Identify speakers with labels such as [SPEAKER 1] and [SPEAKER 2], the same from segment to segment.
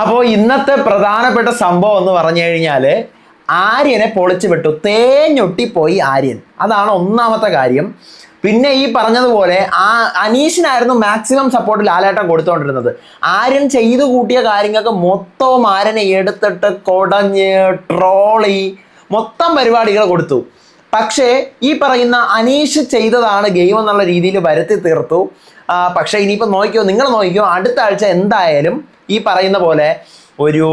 [SPEAKER 1] അപ്പോൾ ഇന്നത്തെ പ്രധാനപ്പെട്ട സംഭവം എന്ന് പറഞ്ഞു കഴിഞ്ഞാൽ ആര്യനെ പൊളിച്ചു വിട്ടു. തേഞ്ഞൊട്ടിപ്പോയി ആര്യൻ. അതാണ് ഒന്നാമത്തെ കാര്യം. പിന്നെ ഈ പറഞ്ഞതുപോലെ ആ അനീഷിനായിരുന്നു മാക്സിമം സപ്പോർട്ട് ലാലേട്ടൻ കൊടുത്തുകൊണ്ടിരുന്നത് ആര്യൻ ചെയ്തു കൂട്ടിയ കാര്യങ്ങൾക്ക് മൊത്തവും ആരനെ എടുത്തിട്ട് കൊടഞ്ഞ് ട്രോളി മൊത്തം പരിപാടികൾ കൊടുത്തു. പക്ഷേ ഈ പറയുന്ന അനീഷ് ചെയ്തതാണ് ഗെയിം എന്നുള്ള രീതിയിൽ വരുത്തി തീർത്തു. പക്ഷേ ഇനിയിപ്പോൾ നോക്കിയോ നിങ്ങൾ നോക്കിയോ അടുത്ത ആഴ്ച എന്തായാലും ഈ പറയുന്ന പോലെ ഒരു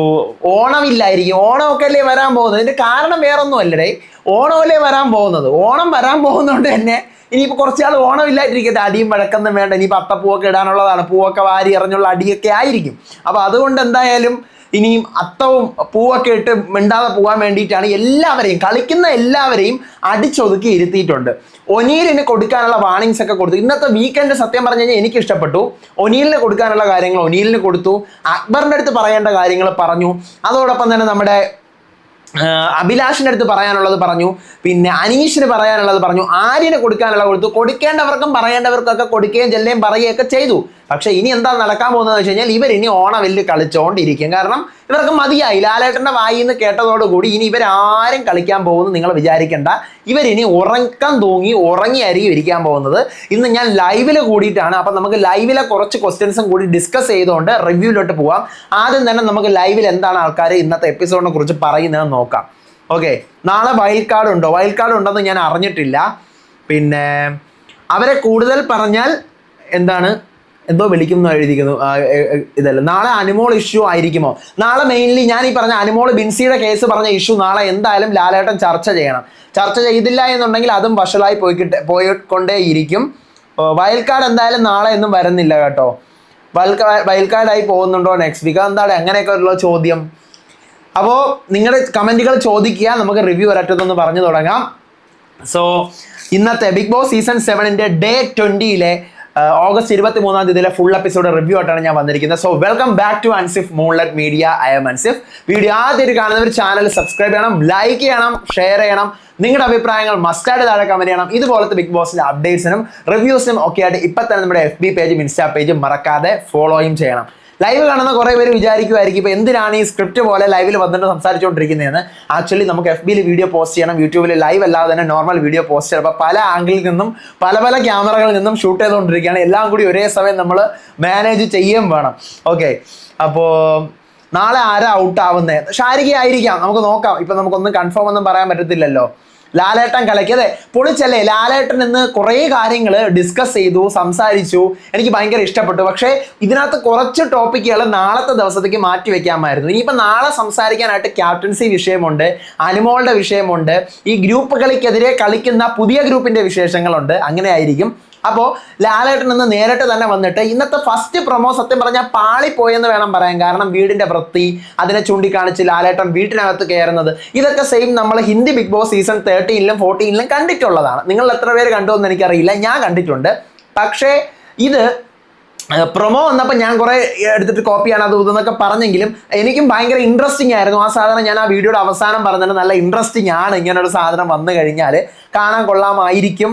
[SPEAKER 1] ഓണമില്ലായിരിക്കും. ഓണമൊക്കെ അല്ലേ വരാൻ പോകുന്നത്? ഇതിന്റെ കാരണം വേറൊന്നും അല്ലടേ ഓണമല്ലേ വരാൻ പോകുന്നത്? ഓണം വരാൻ പോകുന്നതുകൊണ്ട് തന്നെ ഇനിയിപ്പോൾ കുറച്ചാൾ ഓണമില്ലാതിരിക്കട്ടെ. അടിയും വഴക്കൊന്നും വേണ്ട. ഇനിയിപ്പോൾ അത്തപ്പൂവൊക്കെ ഇടാനുള്ളതാണ്. പൂവൊക്കെ വാരി എറിഞ്ഞുള്ള അടിയൊക്കെ ആയിരിക്കും. അപ്പോൾ അതുകൊണ്ട് എന്തായാലും ഇനിയും അത്തവും പൂവൊക്കെ ഇട്ട് മിണ്ടാതെ പോകാൻ വേണ്ടിയിട്ടാണ് എല്ലാവരെയും കളിക്കുന്ന എല്ലാവരെയും അടിച്ചൊതുക്കി ഇരുത്തിയിട്ടുണ്ട്. ഒനീലിന് കൊടുക്കാനുള്ള വാണിങ്സ് ഒക്കെ കൊടുത്തു. ഇന്നത്തെ വീക്കെൻഡ് സത്യം പറഞ്ഞു കഴിഞ്ഞാൽ എനിക്ക് ഇഷ്ടപ്പെട്ടു. ഒനീലിന് കൊടുക്കാനുള്ള കാര്യങ്ങൾ ഒനീലിന് കൊടുത്തു. അക്ബറിന്റെ അടുത്ത് പറയേണ്ട കാര്യങ്ങൾ പറഞ്ഞു. അതോടൊപ്പം തന്നെ നമ്മുടെ അഭിലാഷിന്റെ അടുത്ത് പറയാനുള്ളത് പറഞ്ഞു. പിന്നെ അനീഷിന് പറയാനുള്ളത് പറഞ്ഞു. ആര്യന് കൊടുക്കാനുള്ളത് കൊടുത്തു. കൊടുക്കേണ്ടവർക്കും പറയേണ്ടവർക്കൊക്കെ കൊടുക്കുകയും ചെല്ലുകയും പറയുകയൊക്കെ ചെയ്തു. പക്ഷെ ഇനി എന്താ നടക്കാൻ പോകുന്നത് വെച്ച് കഴിഞ്ഞാൽ ഇവർ ഇനി ഓണവെല്ല് കളിച്ചുകൊണ്ടിരിക്കും കാരണം ഇവർക്ക് മതിയായി. ലാലേട്ടന്റെ വായിൽ നിന്ന് കേട്ടതോടുകൂടി ഇനി ഇവരാരും കളിക്കാൻ പോകുന്നു നിങ്ങൾ വിചാരിക്കേണ്ട. ഇവരിനി ഉറക്കം തൂങ്ങി ഉറങ്ങിയായിരിക്കും ഇരിക്കാൻ പോകുന്നത്. ഇന്ന് ഞാൻ ലൈവിൽ കൂടിയിട്ടാണ്. അപ്പം നമുക്ക് ലൈവിലെ കുറച്ച് ക്വസ്റ്റ്യൻസും കൂടി ഡിസ്കസ് ചെയ്തുകൊണ്ട് റിവ്യൂലോട്ട് പോവാം. ആദ്യം തന്നെ നമുക്ക് ലൈവിൽ എന്താണ് ആൾക്കാർ ഇന്നത്തെ എപ്പിസോഡിനെ കുറിച്ച് പറയുന്നതെന്ന് നോക്കാം. ഓക്കെ. നാളെ വൈൽഡ് കാർഡ് ഉണ്ടോ? വൈൽഡ് കാർഡ് ഉണ്ടെന്ന് ഞാൻ അറിഞ്ഞിട്ടില്ല. പിന്നെ അവരെ കൂടുതൽ പറഞ്ഞാൽ എന്താണ്? എന്തോ വിളിക്കും എന്ന് എഴുതിക്കുന്നു ഇതല്ല. നാളെ അനുമോൾ ഇഷ്യൂ ആയിരിക്കുമോ? നാളെ മെയിൻലി ഞാൻ ഈ പറഞ്ഞ അനുമോൾ ബിൻസിയുടെ കേസ് പറഞ്ഞ ഇഷ്യൂ നാളെ എന്തായാലും ലാലേട്ടൻ ചർച്ച ചെയ്യണം. ചർച്ച ചെയ്തില്ല എന്നുണ്ടെങ്കിൽ അതും വഷളായി പോയിക്കിട്ട് പോയിക്കൊണ്ടേ ഇരിക്കും വയൽക്കാട് എന്തായാലും നാളെ ഒന്നും വരുന്നില്ല കേട്ടോ. വയൽക്കാ വയൽക്കാടായി പോകുന്നുണ്ടോ നെക്സ്റ്റ് വീക്ക് എന്താണ് അങ്ങനെയൊക്കെ ഉള്ള ചോദ്യം? അപ്പോൾ നിങ്ങളുടെ കമന്റുകൾ ചോദിക്കുക. നമുക്ക് റിവ്യൂ ഒരറ്റത്തൊന്ന് പറഞ്ഞു തുടങ്ങാം. സോ ഇന്നത്തെ ബിഗ് ബോസ് സീസൺ സെവനിന്റെ ഡേ ട്വന്റിയിലെ ഓഗസ്റ്റ് ഇരുപത്തി മൂന്നാം തീയതിയിലെ ഫുൾ എപ്പിസോഡ് റിവ്യൂ ആയിട്ടാണ് ഞാൻ വന്നിരിക്കുന്നത്. So welcome back to Ansif Moonlet media I M Ansif video ആദ്യമായിട്ട് കാണുന്നവർ ചാനൽ സബ്സ്ക്രൈബ് ചെയ്യണം ലൈക്ക് ചെയ്യണം ഷെയർ ചെയ്യണം. നിങ്ങളുടെ അഭിപ്രായങ്ങൾ മസ്റ്റായിട്ട് താഴെ കമന്റ് ചെയ്യണം. ഇതുപോലത്തെ ബിഗ് ബോസിന്റെ അപ്ഡേറ്റ്സിനും റിവ്യൂസിനും ഒക്കെ ആയിട്ട് ഇപ്പൊ തന്നെ നമ്മുടെ എഫ് ബി പേജും ഇൻസ്റ്റാ പേജും മറക്കാതെ ഫോളോയും ചെയ്യണം. ലൈവ് കാണുന്ന കുറേ പേര് വിചാരിക്കുമായിരിക്കും ഇപ്പൊ എന്തിനാണ് ഈ സ്ക്രിപ്റ്റ് പോലെ ലൈവിൽ വന്നിട്ട് സംസാരിച്ചുകൊണ്ടിരിക്കുന്നതെന്ന് ആക്ച്വലി നമുക്ക് എഫ് ബിയിൽ വീഡിയോ പോസ്റ്റ് ചെയ്യണം. യൂട്യൂബിൽ ലൈവ് അല്ലാതെ തന്നെ നോർമൽ വീഡിയോ പോസ്റ്റ് ചെയ്യണം. അപ്പോൾ പല ആംഗിളിൽ നിന്നും പല പല ക്യാമറകളിൽ നിന്നും ഷൂട്ട് ചെയ്തുകൊണ്ടിരിക്കുകയാണ്. എല്ലാം കൂടി ഒരേ സമയം നമ്മൾ മാനേജ് ചെയ്യുകയും വേണം. ഓക്കെ അപ്പോ നാളെ ആരാ ഔട്ട് ആവുന്നേ? ഷാരിക ആയിരിക്കാം നമുക്ക് നോക്കാം. ഇപ്പൊ നമുക്കൊന്നും കൺഫേം ഒന്നും പറയാൻ പറ്റത്തില്ലല്ലോ. ലാലേട്ടൻ കലക്കി അതെ പൊളിച്ചല്ലേ? ലാലേട്ടൻ എന്ന് കുറേ കാര്യങ്ങൾ ഡിസ്കസ് ചെയ്തു സംസാരിച്ചു. എനിക്ക് ഭയങ്കര ഇഷ്ടപ്പെട്ടു. പക്ഷേ ഇതിനകത്ത് കുറച്ച് ടോപ്പിക്കുകൾ നാളത്തെ ദിവസത്തേക്ക് മാറ്റി വെക്കാമായിരുന്നു. ഇനിയിപ്പോൾ നാളെ സംസാരിക്കാനായിട്ട് ക്യാപ്റ്റൻസി വിഷയമുണ്ട് അനുമോളുടെ വിഷയമുണ്ട് ഈ ഗ്രൂപ്പ് കളിക്കെതിരെ കളിക്കുന്ന പുതിയ ഗ്രൂപ്പിന്റെ വിശേഷങ്ങളുണ്ട്. അങ്ങനെ ആയിരിക്കും അപ്പോൾ ലാലേട്ടൻ ഇന്ന് നേരിട്ട് തന്നെ വന്നിട്ട് ഇന്നത്തെ ഫസ്റ്റ് പ്രൊമോ സത്യം പറഞ്ഞാൽ പാളിപ്പോയെന്ന് വേണം പറയാൻ. കാരണം വീടിന്റെ വൃത്തി അതിനെ ചൂണ്ടിക്കാണിച്ച് ലാലേട്ടൻ വീട്ടിനകത്ത് കയറുന്നത്. ഇതൊക്കെ സെയിം നമ്മൾ ഹിന്ദി ബിഗ് ബോസ് സീസൺ തേർട്ടീനിലും ഫോർട്ടീനിലും കണ്ടിട്ടുള്ളതാണ്. നിങ്ങൾ എത്ര പേര് കണ്ടു എന്ന് എനിക്കറിയില്ല. ഞാൻ കണ്ടിട്ടുണ്ട്. പക്ഷേ ഇത് പ്രൊമോ വന്നപ്പോൾ ഞാൻ കുറേ എടുത്തിട്ട് കോപ്പിയാണ് അത് ഇതെന്നൊക്കെ പറഞ്ഞെങ്കിലും എനിക്കും ഭയങ്കര ഇൻട്രസ്റ്റിംഗ് ആയിരുന്നു. ആ സാധനം ഞാൻ ആ വീഡിയോയുടെ അവസാനം പറഞ്ഞത് നല്ല ഇൻട്രസ്റ്റിംഗ് ആണ് ഇങ്ങനൊരു സാധനം വന്നു കഴിഞ്ഞാൽ കാണാൻ കൊള്ളാമായിരിക്കും.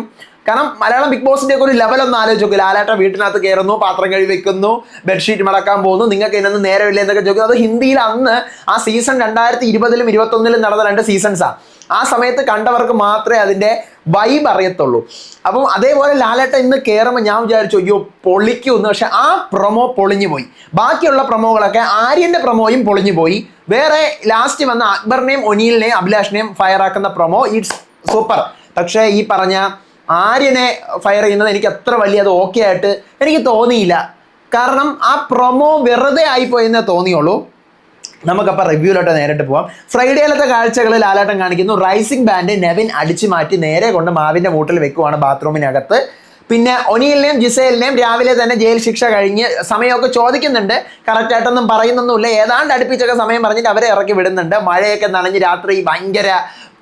[SPEAKER 1] കാരണം മലയാളം ബിഗ് ബോസിന്റെ ഒക്കെ ഒരു ലെവൽ ഒന്ന് ആലോചിച്ച് നോക്കും ലാലേട്ട വീട്ടിനകത്ത് കയറുന്നു പാത്രം കഴുകി വെക്കുന്നു ബെഡ്ഷീറ്റ് മടക്കാൻ പോകുന്നു. നിങ്ങൾക്ക് ഇതിനൊന്നും നേരമില്ല എന്നൊക്കെ ചോദിക്കും അത് ഹിന്ദിയിൽ അന്ന് ആ സീസൺ രണ്ടായിരത്തി ഇരുപതിലും ഇരുപത്തൊന്നിലും നടന്ന രണ്ട് സീസൺസാണ് ആ. സമയത്ത് കണ്ടവർക്ക് മാത്രമേ അതിന്റെ വൈബ് അറിയത്തുള്ളൂ. അപ്പം അതേപോലെ ലാലേട്ട ഇന്ന് കയറുമ്പോൾ ഞാൻ വിചാരിച്ചു അയ്യോ പൊളിക്കുമെന്ന്. പക്ഷെ ആ പ്രൊമോ പൊളിഞ്ഞു പോയി. ബാക്കിയുള്ള പ്രൊമോകളൊക്കെ ആര്യന്റെ പ്രൊമോയും പൊളിഞ്ഞു പോയി. വേറെ ലാസ്റ്റ് വന്ന അക്ബറിനെയും ഒനീലിനെയും അഭിലാഷിനെയും ഫയർ ആക്കുന്ന പ്രൊമോ ഇറ്റ്സ് സൂപ്പർ പക്ഷേ ഈ പറഞ്ഞ ആര്യനെ ഫയർ ചെയ്യുന്നത് എനിക്ക് അത്ര വലിയ അത് ഓക്കെ ആയിട്ട് എനിക്ക് തോന്നിയില്ല. കാരണം ആ പ്രൊമോ വെറുതെ ആയിപ്പോയെന്നേ തോന്നിയുള്ളൂ. നമുക്കപ്പോൾ റിവ്യൂലോട്ട് നേരിട്ട് പോവാം. ഫ്രൈഡേയിലത്തെ കാഴ്ചകളിൽ ലാലാട്ടം കാണിക്കുന്നു. റൈസിംഗ് ബാൻഡ് നെവിൻ അടിച്ചു മാറ്റി നേരെ കൊണ്ട് മാവിന്റെ മൂട്ടിൽ വെക്കുവാണ് ബാത്റൂമിനകത്ത് പിന്നെ ഒനിയിലിനെയും ജിസേലിനെയും രാവിലെ തന്നെ ജയിൽ ശിക്ഷ കഴിഞ്ഞ് സമയമൊക്കെ ചോദിക്കുന്നുണ്ട്. കറക്റ്റായിട്ടൊന്നും പറയുന്നൊന്നുമില്ല. ഏതാണ്ട് അടുപ്പിച്ചൊക്കെ സമയം പറഞ്ഞിട്ട് അവരെ ഇറക്കി വിടുന്നുണ്ട്. മഴയൊക്കെ നനഞ്ഞ് രാത്രി ഭയങ്കര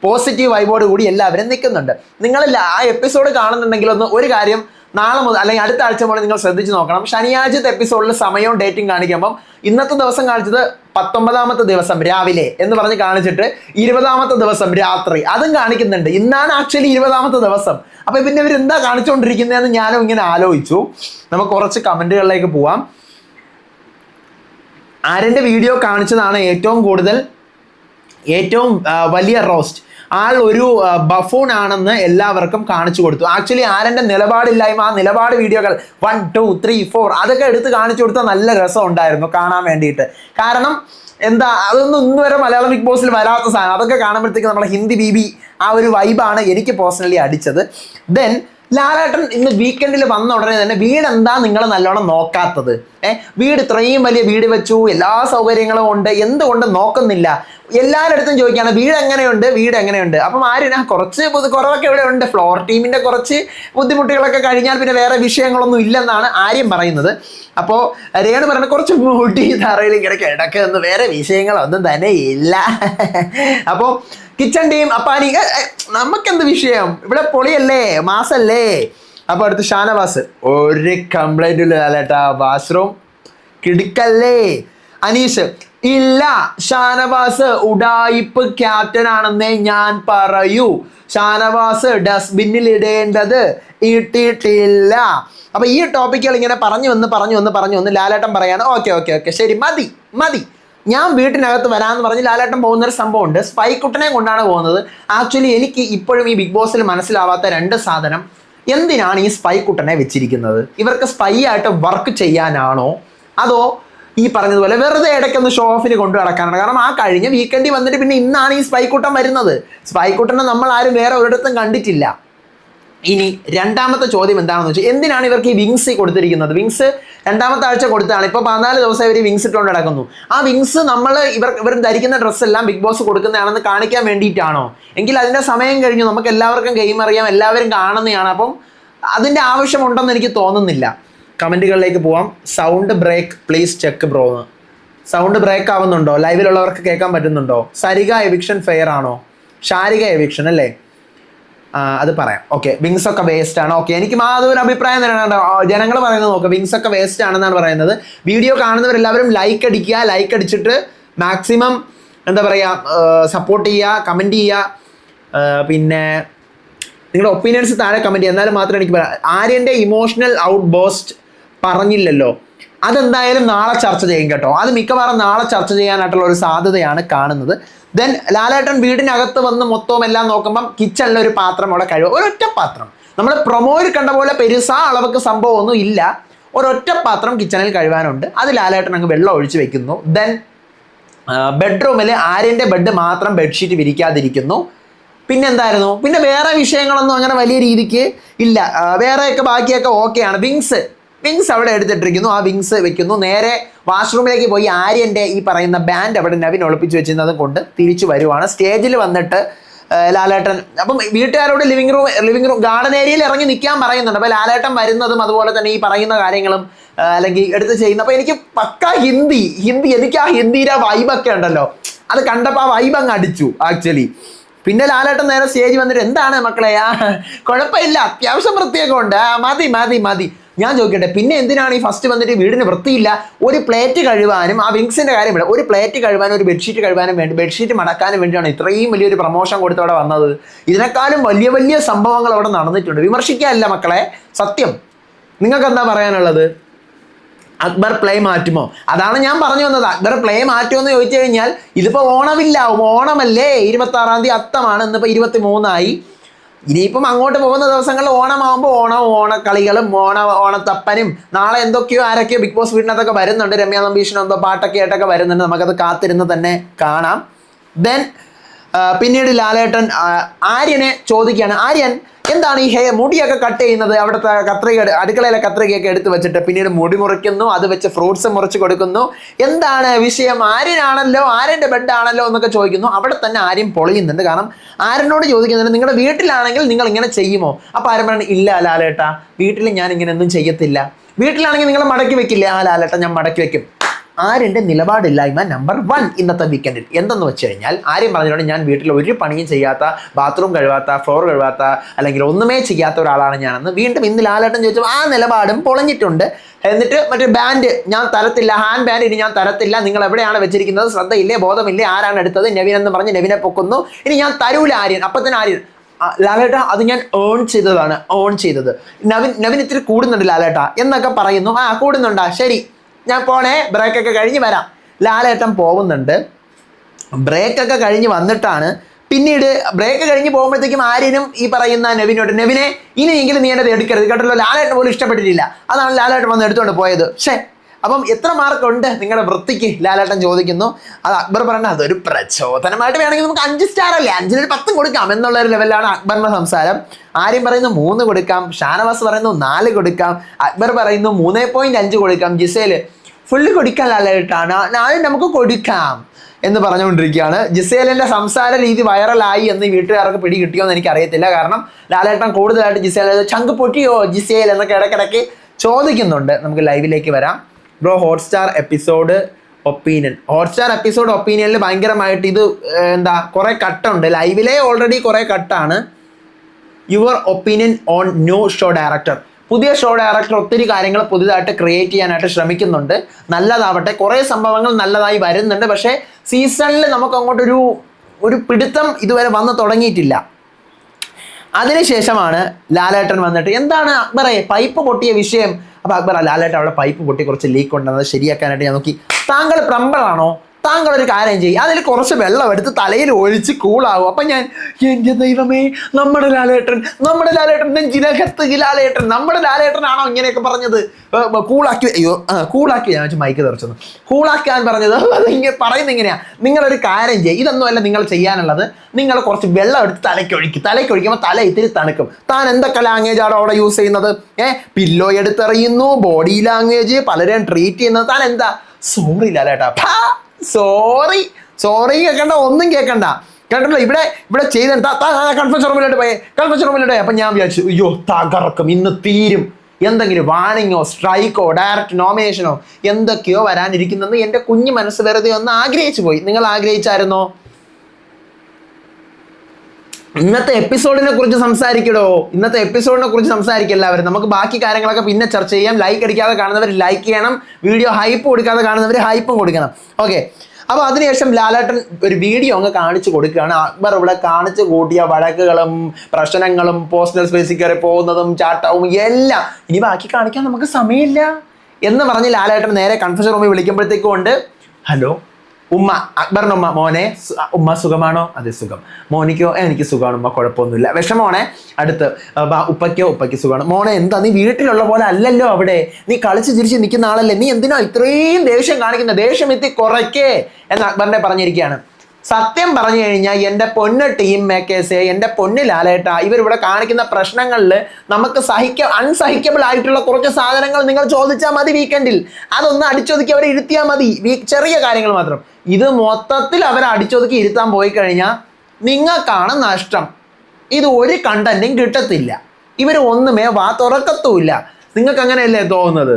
[SPEAKER 1] പോസിറ്റീവ് വൈബോട് കൂടി എല്ലാവരും നിൽക്കുന്നുണ്ട്. നിങ്ങൾ ആ എപ്പിസോഡ് കാണുന്നുണ്ടെങ്കിൽ ഒന്ന് ഒരു കാര്യം നാളെ മുതൽ അല്ലെങ്കിൽ അടുത്ത ആഴ്ച മുതൽ നിങ്ങൾ ശ്രദ്ധിച്ച് നോക്കണം. ശനിയാഴ്ചത്തെ എപ്പിസോഡിൽ സമയവും ഡേറ്റും കാണിക്കുമ്പം ഇന്നത്തെ ദിവസം കാണിച്ചത് പത്തൊമ്പതാമത്തെ ദിവസം രാവിലെ എന്ന് പറഞ്ഞ് കാണിച്ചിട്ട് ഇരുപതാമത്തെ ദിവസം രാത്രി. അതും കാണിക്കുന്നുണ്ട്. ഇന്നാണ് ആക്ച്വലി ഇരുപതാമത്തെ ദിവസം. അപ്പൊ പിന്നെ ഇവർ എന്താ കാണിച്ചുകൊണ്ടിരിക്കുന്നതെന്ന് ഞാനും ഇങ്ങനെ ആലോചിച്ചു. നമുക്ക് കുറച്ച് കമന്റുകളിലേക്ക് പോവാം. ആര്യന്റെ വീഡിയോ കാണിച്ചതാണ് ഏറ്റവും കൂടുതൽ ഏറ്റവും വലിയ റോസ്റ്റ് ആൾ ഒരു ബഫൂൺ ആണെന്ന് എല്ലാവർക്കും കാണിച്ചു കൊടുത്തു. ആക്ച്വലി ആരന്റെ നിലപാടില്ലായ്മ ആ നിലപാട് വീഡിയോകൾ വൺ ടു ത്രീ ഫോർ അതൊക്കെ എടുത്ത് കാണിച്ചു കൊടുത്താൽ നല്ല രസം ഉണ്ടായിരുന്നു കാണാൻ വേണ്ടിയിട്ട്. കാരണം എന്താ അതൊന്നും ഇന്ന് വരെ മലയാളം ബിഗ് ബോസിൽ വരാത്ത സാധനം അതൊക്കെ കാണുമ്പോഴത്തേക്ക് നമ്മളെ ഹിന്ദി ബി ആ ഒരു വൈബാണ് എനിക്ക് പേഴ്സണലി അടിച്ചത്. ദെൻ ലാലേട്ടൻ ഇന്ന് വീക്കെൻഡിൽ വന്ന ഉടനെ തന്നെ വീട് എന്താ നിങ്ങൾ നല്ലോണം നോക്കാത്തത്? ഏഹ് വീട് ഇത്രയും വലിയ വീട് വെച്ചു എല്ലാ സൗകര്യങ്ങളും ഉണ്ട് എന്തുകൊണ്ട് നോക്കുന്നില്ല? എല്ലാവരുടെ ചോദിക്കുകയാണ് വീട് എങ്ങനെയുണ്ട്? വീട് എങ്ങനെയുണ്ട്? അപ്പം ആരും കുറച്ച് കുറവൊക്കെ ഇവിടെ ഉണ്ട്. ഫ്ലോർ ടീമിന്റെ കുറച്ച് ബുദ്ധിമുട്ടുകളൊക്കെ കഴിഞ്ഞാൽ പിന്നെ വേറെ വിഷയങ്ങളൊന്നും ഇല്ലെന്നാണ് ആര്യം പറയുന്നത്. അപ്പോൾ രേണു പറയുന്നത് കുറച്ച് മൂട്ടി തറയിൽ ഇങ്ങനെ കിടക്കുന്നു വേറെ വിഷയങ്ങളൊന്നും തന്നെ ഇല്ല. അപ്പോൾ കിച്ചൺ ടീം അപ്പാനി. നമുക്കെന്ത് വിഷയം? ഇവിടെ പൊളിയല്ലേ മാസല്ലേ? അപ്പോൾ അടുത്ത് ഷാനവാസ്. ഒരു കംപ്ലൈന്റ് ഇല്ലാലേട്ടാ വാഷ്റൂം കിടുക്കല്ലേ? അനീഷ് ഇല്ല ഷാനവാസ് ഉഡായിപ്പ് ക്യാപ്റ്റൻ ആണെന്നേ ഞാൻ പറയൂ. ഷാനവാസ് ഡസ്റ്റ്ബിന്നിൽ ഇടേണ്ടത് ഇട്ടിട്ടില്ല. അപ്പൊ ഈ ടോപ്പിക്കുകൾ ഇങ്ങനെ പറഞ്ഞു വന്ന് പറഞ്ഞു വന്ന് പറഞ്ഞു വന്ന് ലാലേട്ടൻ പറയാണ് ഓക്കെ ഓക്കെ ഓക്കെ ശരി മതി മതി. ഞാൻ വീട്ടിനകത്ത് വരാമെന്ന് പറഞ്ഞ് ലാലേട്ടൻ പോകുന്ന ഒരു സംഭവം സംഭവമുണ്ട്. സ്പൈക്കുട്ടനെ കൊണ്ടാണ് പോകുന്നത്. ആക്ച്വലി എനിക്ക് ഇപ്പോഴും ഈ ബിഗ് ബോസിൽ മനസ്സിലാവാത്ത രണ്ട് സാധനം. എന്തിനാണ് ഈ സ്പൈക്കുട്ടനെ വെച്ചിരിക്കുന്നത്? ഇവർക്ക് സ്പൈ ആയിട്ട് വർക്ക് ചെയ്യാനാണോ? അതോ ഈ പറഞ്ഞതുപോലെ വെറുതെ ഇടയ്ക്കൊന്ന് ഷോ ഓഫിന് കൊണ്ടു നടക്കാനാണ്? കാരണം ആ കഴിഞ്ഞ വീക്കെൻഡിൽ വന്നിട്ട് പിന്നെ ഇന്നാണ് ഈ സ്പൈക്കുട്ടൻ വരുന്നത്. സ്പൈക്കുട്ടനെ നമ്മൾ ആരും വേറെ ഒരിടത്തും കണ്ടിട്ടില്ല. ഇനി രണ്ടാമത്തെ ചോദ്യം എന്താണെന്ന് വെച്ചാൽ എന്തിനാണ് ഇവർക്ക് ഈ വിങ്സ് കൊടുത്തിരിക്കുന്നത്? വിങ്സ് രണ്ടാമത്തെ ആഴ്ച കൊടുത്താണ് ഇപ്പോൾ പതിനാല് ദിവസം ഇവർ വിങ്സ് ഇട്ടുകൊണ്ട് നടക്കുന്നു. ആ വിങ്സ് നമ്മൾ ഇവർ ഇവർ ധരിക്കുന്ന ഡ്രസ്സെല്ലാം ബിഗ് ബോസ് കൊടുക്കുന്നതാണെന്ന് കാണിക്കാൻ വേണ്ടിയിട്ടാണോ? എങ്കിൽ അതിന്റെ സമയം കഴിഞ്ഞു. നമുക്ക് എല്ലാവർക്കും ഗെയിം അറിയാം. എല്ലാവരും കാണുന്നതാണ്. അപ്പം അതിന്റെ ആവശ്യമുണ്ടെന്ന് എനിക്ക് തോന്നുന്നില്ല. കമന്റുകളിലേക്ക് പോവാം. Sound break please check bro sound break ആവുന്നുണ്ടോ? ലൈവിലുള്ളവർക്ക് കേൾക്കാൻ പറ്റുന്നുണ്ടോ? സരിക എവിക്ഷൻ ഫെയർ ആണോ? ശാരിക എവിക്ഷൻ അല്ലേ? അത് പറയാം. ഓക്കെ വിങ്സ് ഒക്കെ വേസ്റ്റ് ആണ്. ഓക്കെ എനിക്ക് മാതൊരു അഭിപ്രായം തരണം ജനങ്ങൾ പറയുന്നത് നോക്കുക വിങ്സ് ഒക്കെ വേസ്റ്റ് ആണെന്നാണ് പറയുന്നത്. വീഡിയോ കാണുന്നവരെല്ലാവരും ലൈക്ക് അടിക്കുക ലൈക്ക് അടിച്ചിട്ട് മാക്സിമം എന്താ പറയുക സപ്പോർട്ട് ചെയ്യുക കമന്റ് ചെയ്യുക. പിന്നെ നിങ്ങളുടെ ഒപ്പീനിയൻസ് താഴെ കമന്റ് ചെയ്യുക. എന്നാലും മാത്രമേ എനിക്ക് പറയാം. ആര്യന്റെ ഇമോഷണൽ ഔട്ട് ബോസ്റ്റ് പറഞ്ഞില്ലല്ലോ. അതെന്തായാലും നാളെ ചർച്ച ചെയ്യും കേട്ടോ. അത് മിക്കവാറും നാളെ ചർച്ച ചെയ്യാനായിട്ടുള്ള ഒരു സാധ്യതയാണ് കാണുന്നത്. ദെൻ ലാലേട്ടൻ വീടിനകത്ത് വന്ന് മൊത്തവും എല്ലാം നോക്കുമ്പം കിച്ചണിൽ ഒരു പാത്രം അവിടെ കഴിവ്. ഒരൊറ്റ പാത്രം. നമ്മൾ പ്രൊമോയിൽ കണ്ട പോലെ പെരുസാ അളവക്ക് സംഭവമൊന്നും ഇല്ല. ഒരൊറ്റ പാത്രം കിച്ചണിൽ കഴിവാനുണ്ട്. അത് ലാലേട്ടൻ അങ്ങ് വെള്ളം ഒഴിച്ച് വെക്കുന്നു. ദെൻ ബെഡ്റൂമിൽ ആര്യന്റെ ബെഡ് മാത്രം ബെഡ്ഷീറ്റ് വിരിക്കാതിരിക്കുന്നു. പിന്നെ എന്തായിരുന്നു? പിന്നെ വേറെ വിഷയങ്ങളൊന്നും അങ്ങനെ വലിയ രീതിക്ക് ഇല്ല. വേറെയൊക്കെ ബാക്കിയൊക്കെ ഓക്കെയാണ് വിങ്സ് വിങ്സ് അവിടെ എടുത്തിട്ടിരിക്കുന്നു. ആ വിങ്സ് വെക്കുന്നു. നേരെ വാഷ്റൂമിലേക്ക് പോയി ആര്യന്റെ ഈ പറയുന്ന ബാൻഡ് അവിടെ നവിൻ ഒളിപ്പിച്ച് വെച്ചിരുന്നത് കൊണ്ട് തിരിച്ചു വരുവാണ്. സ്റ്റേജിൽ വന്നിട്ട് ലാലേട്ടൻ അപ്പം വീട്ടുകാരോട് living room living room garden ഏരിയയിൽ ഇറങ്ങി നിൽക്കാൻ പറയുന്നുണ്ട്. അപ്പോൾ ലാലേട്ടൻ വരുന്നതും അതുപോലെ തന്നെ ഈ പറയുന്ന കാര്യങ്ങളും അല്ലെങ്കിൽ എടുത്ത് ചെയ്യുന്ന അപ്പോൾ എനിക്ക് പക്ക ഹിന്ദി ഹിന്ദി എനിക്ക് ആ ഹിന്ദിയിലെ വൈബൊക്കെ ഉണ്ടല്ലോ. അത് കണ്ടപ്പോൾ ആ വൈബ് അങ്ങ് അടിച്ചു ആക്ച്വലി പിന്നെ ലാലേട്ടൻ നേരെ സ്റ്റേജ് വന്നിട്ട് എന്താണ് മക്കളെ? ആ കുഴപ്പമില്ല. അത്യാവശ്യം ആ മതി മതി മതി. ഞാൻ ചോദിക്കട്ടെ പിന്നെ എന്തിനാണ് ഈ ഫസ്റ്റ് വന്നിട്ട് വീടിന് വൃത്തിയില്ല? ഒരു പ്ലേറ്റ് കഴുകാനും ആ വിങ്സിന്റെ കാര്യം ഇവിടെ ഒരു പ്ലേറ്റ് കഴുകാനും ഒരു ബെഡ്ഷീറ്റ് കഴുകാനും വേണ്ടി ബെഡ്ഷീറ്റ് മടക്കാനും വേണ്ടിയാണ് ഇത്രയും വലിയൊരു പ്രമോഷൻ കൊടുത്ത് അവിടെ വന്നത്. ഇതിനേക്കാളും വലിയ വലിയ സംഭവങ്ങൾ അവിടെ നടന്നിട്ടുണ്ട്. വിമർശിക്കാനല്ല മക്കളെ സത്യം. നിങ്ങൾക്ക് എന്താ പറയാനുള്ളത്? അക്ബർ പ്ലേ മാറ്റുമോ? അതാണ് ഞാൻ പറഞ്ഞു വന്നത്. അക്ബർ പ്ലേ മാറ്റുമോ എന്ന് ചോദിച്ചു കഴിഞ്ഞാൽ ഇതിപ്പോൾ ഓണമില്ല ഓണമല്ലേ? ഇരുപത്തി ആറാം തീയതി അത്തമാണ് ഇന്നിപ്പോൾ ഇരുപത്തി മൂന്നായി ഇനിയിപ്പം അങ്ങോട്ട് പോകുന്ന ദിവസങ്ങളിൽ ഓണമാകുമ്പോൾ ഓണം ഓണക്കളികളും ഓണ ഓണത്തപ്പനും നാളെ എന്തൊക്കെയോ ആരൊക്കെയോ ബിഗ് ബോസ് വീടിനകത്തൊക്കെ വരുന്നുണ്ട്. രമ്യ നമ്പീഷനും എന്തോ പാട്ടൊക്കെ ആയിട്ടൊക്കെ വരുന്നുണ്ട്. നമുക്കത് കാത്തിരുന്ന് തന്നെ കാണാം. ദെൻ പിന്നീട് ലാലേട്ടൻ ആര്യനെ ചോദിക്കുകയാണ്. ആര്യൻ എന്താണ് ഈ ഹെയർ മുടിയൊക്കെ കട്ട് ചെയ്യുന്നത്? അവിടുത്തെ കത്രിക അടുക്കളയിലെ കത്രികയൊക്കെ എടുത്ത് വെച്ചിട്ട് പിന്നീട് മുടി മുറിക്കുന്നു അത് വെച്ച് ഫ്രൂട്ട്സ് മുറിച്ച് കൊടുക്കുന്നു. എന്താണ് വിഷയം? ആര്യനാണല്ലോ ആര്യന്റെ ബെഡാണല്ലോ എന്നൊക്കെ ചോദിക്കുന്നു. അവിടെ തന്നെ ആര്യം പൊളിയുന്നുണ്ട്. കാരണം ആരനോട് ചോദിക്കുന്നുണ്ട് നിങ്ങളുടെ വീട്ടിലാണെങ്കിൽ നിങ്ങൾ ഇങ്ങനെ ചെയ്യുമോ? അപ്പോൾ ആരും പറഞ്ഞു ഇല്ല ലാലേട്ടാ വീട്ടിൽ ഞാൻ ഇങ്ങനെ ഒന്നും ചെയ്യത്തില്ല. വീട്ടിലാണെങ്കിൽ നിങ്ങൾ മടക്കി വെക്കില്ല? ആ ലാലേട്ട ഞാൻ മടക്കി വെക്കും. ആര്യന്റെ നിലപാടില്ലായ്മ നമ്പർ വൺ ഇന്നത്തെ വീക്കെൻഡിൽ എന്തെന്ന് വെച്ച് കഴിഞ്ഞാൽ ആര്യം പറഞ്ഞിട്ടുണ്ട് ഞാൻ വീട്ടിൽ ഒരു പണിയും ചെയ്യാത്ത ബാത്റൂം കഴുകാത്ത ഫ്ലോർ കഴുകാത്ത അല്ലെങ്കിൽ ഒന്നുമേ ചെയ്യാത്ത ഒരാളാണ് ഞാനെന്ന് വീണ്ടും ഇന്ന് ലാലേട്ടൻ ചോദിച്ചു ആ നിലപാടും പൊളഞ്ഞിട്ടുണ്ട്. എന്നിട്ട് മറ്റേ ബാൻഡ് ഞാൻ തരത്തില്ല ഹാൻഡ് ബാൻഡ് ഇനി ഞാൻ തരത്തില്ല നിങ്ങൾ എവിടെയാണ് വെച്ചിരിക്കുന്നത്? ശ്രദ്ധയില്ലേ ബോധമില്ലേ ആരാണ് എടുത്തത്? നവീൻ എന്ന് പറഞ്ഞ് നവീനെ പൊക്കുന്നു. ഇനി ഞാൻ തരൂല ആര്യൻ അപ്പം തന്നെ ആര്യൻ. ലാലേട്ട അത് ഞാൻ ഏൺ ചെയ്തതാണ് ഏൺ ചെയ്തത്. നവിൻ നവിൻ ഇത്തിരി കൂടുന്നുണ്ട് ലാലേട്ട എന്നൊക്കെ പറയുന്നു. ആ കൂടുന്നുണ്ടാ ശരി. ഞാൻ പോണേ ബ്രേക്കൊക്കെ കഴിഞ്ഞ് വരാം. ലാലേട്ടൻ പോകുന്നുണ്ട്. ബ്രേക്ക് ഒക്കെ കഴിഞ്ഞ് വന്നിട്ടാണ്. പിന്നീട് ബ്രേക്ക് കഴിഞ്ഞ് പോകുമ്പോഴത്തേക്കും ആര്യനും ഈ പറയുന്ന നെവിനോട് നെവിനെ ഇനിയെങ്കിലും നീ എന്റെ എടുക്കരുത്. കേട്ടല്ലോ ലാലേട്ടൻ പോലും ഇഷ്ടപ്പെട്ടിട്ടില്ല. അതാണ് ലാലേട്ടൻ വന്ന് എടുത്തുകൊണ്ട് പോയത്. ഷേ അപ്പം എത്ര മാർക്കുണ്ട് നിങ്ങളുടെ വൃത്തിക്ക്? ലാലേട്ടൻ ചോദിക്കുന്നു. അത് അക്ബർ പറഞ്ഞ അതൊരു പ്രചോദനമായിട്ട് വേണമെങ്കിൽ നമുക്ക് അഞ്ച് സ്റ്റാർ അല്ലേ? അഞ്ചിൽ പത്തും കൊടുക്കാം എന്നുള്ള ഒരു ലെവലാണ് അക്ബറിന്റെ സംസാരം. ആര്യം പറയുന്നു മൂന്ന് കൊടുക്കാം. ഷാനവാസ് പറയുന്നു നാല് കൊടുക്കാം. അക്ബർ പറയുന്നു മൂന്നേ പോയിന്റ് അഞ്ച് കൊടുക്കാം. ജിസേൽ ഫുള്ള് കൊടുക്കാൻ ലാലേട്ടാണ് നാളെ നമുക്ക് കൊടുക്കാം. എന്ന് പറഞ്ഞുകൊണ്ടിരിക്കുകയാണ്. ജിസേലിന്റെ സംസാര രീതി വൈറലായി എന്ന് വീട്ടുകാർക്ക് പിടി കിട്ടിയോ എന്ന് എനിക്കറിയത്തില്ല. കാരണം ലാലേട്ടൻ കൂടുതലായിട്ട് ജിസേൽ ചങ്ക് പൊട്ടിയോ ജിസേൽ എന്നൊക്കെ ഇടയ്ക്കിടയ്ക്ക് ചോദിക്കുന്നുണ്ട്. നമുക്ക് ലൈവിലേക്ക് വരാം. Bro Hotstar episode opinion Hotstar episode ഒപ്പീനിയനിൽ ഭയങ്കരമായിട്ട് ഇത് എന്താ കുറേ കട്ടുണ്ട് ലൈവിലെ ഓൾറെഡി കുറേ കട്ടാണ് your opinion on new show director പുതിയ ഷോ ഡയറക്ടർ ഒത്തിരി കാര്യങ്ങൾ പുതിയതായിട്ട് ക്രിയേറ്റ് ചെയ്യാനായിട്ട് ശ്രമിക്കുന്നുണ്ട്. നല്ലതാവട്ടെ. കുറേ സംഭവങ്ങൾ നല്ലതായി വരുന്നുണ്ട്. പക്ഷേ സീസണിൽ നമുക്ക് അങ്ങോട്ടൊരു ഒരു പിടുത്തം ഇതുവരെ വന്ന് തുടങ്ങിയിട്ടില്ല. അതിനുശേഷമാണ് ലാലേട്ടൻ വന്നിട്ട് എന്താണ് അക്ബറെ പൈപ്പ് പൊട്ടിയ വിഷയം അപ്പൊ അക്ബർ ലാലായിട്ട് അവിടെ പൈപ്പ് പൊട്ടി കുറച്ച് ലീക്ക് ഉണ്ടെന്നത് ശരിയാക്കാനായിട്ട് ഞാൻ നോക്കി. താങ്കൾ പ്ലംബറാണോ താങ്കൾ ഒരു കാര്യം ചെയ്യും. അതിൽ കുറച്ച് വെള്ളം എടുത്ത് തലയിൽ ഒഴിച്ച് കൂളാവും. അപ്പം ഞാൻ എന്റെ ദൈവമേ നമ്മുടെ ലാലേട്ടൻ നമ്മുടെ ലാലേട്ടൻ നെഞ്ചിനകത്ത് ലാലേട്ടൻ നമ്മുടെ ലാലേട്ടനാണോ ഇങ്ങനെയൊക്കെ പറഞ്ഞത്? കൂളാക്കി അയ്യോ കൂളാക്കി ഞാൻ വെച്ച് മൈക്ക് തെറിച്ചത് കൂളാക്കാൻ പറഞ്ഞത് അത് ഇങ്ങനെ പറയുന്നത് ഇങ്ങനെയാ. നിങ്ങളൊരു കാര്യം ചെയ്യും. ഇതൊന്നുമല്ല നിങ്ങൾ ചെയ്യാനുള്ളത്. നിങ്ങൾ കുറച്ച് വെള്ളം എടുത്ത് തലയ്ക്ക് ഒഴിക്കും. തലയ്ക്ക് ഒഴിക്കുമ്പോൾ തല ഇത്തിരി തണുക്കും. താൻ എന്തൊക്കെ ലാംഗ്വേജ് ആണോ അവിടെ യൂസ് ചെയ്യുന്നത്? ഏഹ് പില്ലോ എടുത്തെറിയുന്നു ബോഡി ലാംഗ്വേജ് പലരെയും ട്രീറ്റ് ചെയ്യുന്നത്. താൻ എന്താ? സോറി ലാലേട്ടാ. സോറി സോറി കേൾക്കണ്ട ഒന്നും കേൾക്കണ്ട കേട്ടോ ഇവിടെ ഇവിടെ ചെയ്ത കൺഫ്യൂഷൻ റൂമിലോട്ട് പോയേ. കൺഫ്യൂഷൻ റൂമിലോട്ട് അപ്പം ഞാൻ വിചാരിച്ചു അയ്യോ തകർക്കും. ഇന്ന് തീരും. എന്തെങ്കിലും വാണിങ്ങോ സ്ട്രൈക്കോ ഡയറക്റ്റ് നോമിനേഷനോ എന്തൊക്കെയോ വരാനിരിക്കുന്നെന്ന് എന്റെ കുഞ്ഞു മനസ്സ് വെറുതെ ഒന്ന് ആഗ്രഹിച്ചു പോയി. നിങ്ങൾ ആഗ്രഹിച്ചായിരുന്നോ? ഇന്നത്തെ എപ്പിസോഡിനെ കുറിച്ച് സംസാരിക്കടോ? ഇന്നത്തെ എപ്പിസോഡിനെ കുറിച്ച് സംസാരിക്കും എല്ലാവരും. നമുക്ക് ബാക്കി കാര്യങ്ങളൊക്കെ പിന്നെ ചർച്ച ചെയ്യാം. ലൈക്ക് അടിക്കാതെ കാണുന്നവർ ലൈക്ക് ചെയ്യണം. വീഡിയോ ഹൈപ്പ് കൊടുക്കാതെ കാണുന്നവർ ഹൈപ്പും കൊടുക്കണം. ഓക്കെ അപ്പോൾ അതിനുശേഷം ലാലേട്ടൻ ഒരു വീഡിയോ അങ്ങ് കാണിച്ചു കൊടുക്കുകയാണ്. അക്ബർ ഇവിടെ കാണിച്ചു കൂട്ടിയ വഴക്കുകളും പ്രശ്നങ്ങളും പേഴ്സണൽ സ്പേസിൽ കയറി പോകുന്നതും ചാട്ടവും എല്ലാം. ഇനി ബാക്കി കാണിക്കാൻ നമുക്ക് സമയമില്ല. എന്ന് പറഞ്ഞ് ലാലേട്ടൻ നേരെ കൺഫ്യൂഷൻ റൂമിൽ വിളിക്കുമ്പോഴത്തേക്കും ഉണ്ട്. ഹലോ ഉമ്മ അക്ബറിന്റെ ഉമ്മ. മോനെ ഉമ്മ സുഖമാണോ? അതെ സുഖം. മോനിക്കോ? എനിക്ക് സുഖമാണ്. ഉമ്മ കുഴപ്പമൊന്നുമില്ല. വിഷമോണെ അടുത്ത് "ആ, ബാ, ഉപ്പയ്ക്കോ ഉപ്പയ്ക്ക് സുഖമാണ്. മോനെ എന്താ നീ വീട്ടിലുള്ള പോലെ അല്ലല്ലോ അവിടെ. നീ കളിച്ച് ചിരിച്ച് നിൽക്കുന്ന ആളല്ലേ? നീ എന്തിനാ ഇത്രയും ദേഷ്യം കാണിക്കുന്ന? ദേഷ്യം എത്തി കുറയ്ക്കേ എന്ന് അക്ബറിനെ പറഞ്ഞിരിക്കുകയാണ്. സത്യം പറഞ്ഞു കഴിഞ്ഞാൽ എന്റെ പൊന്ന് ടീം മേക്കേഴ്സ് എന്റെ പൊന്ന് ലാലേട്ട ഇവരിവിടെ കാണിക്കുന്ന പ്രശ്നങ്ങളിൽ നമുക്ക് സഹിക്ക അൺസഹിക്കബിൾ ആയിട്ടുള്ള കുറച്ച് സാധനങ്ങൾ നിങ്ങൾ ചോദിച്ചാൽ മതി വീക്കെൻഡിൽ അതൊന്ന് അടിച്ചൊതുക്കി അവരെ ഇരുത്തിയാൽ മതി. ചെറിയ കാര്യങ്ങൾ മാത്രം. ഇത് മൊത്തത്തിൽ അവരെ അടിച്ചൊതുക്കി ഇരുത്താൻ പോയി കഴിഞ്ഞാൽ നിങ്ങൾക്കാണ് നഷ്ടം. ഇത് ഒരു കണ്ടന്റും കിട്ടത്തില്ല. ഇവർ ഒന്നുമേ വാ തുറക്കത്തുമില്ല. നിങ്ങൾക്ക് അങ്ങനെയല്ലേ തോന്നുന്നത്?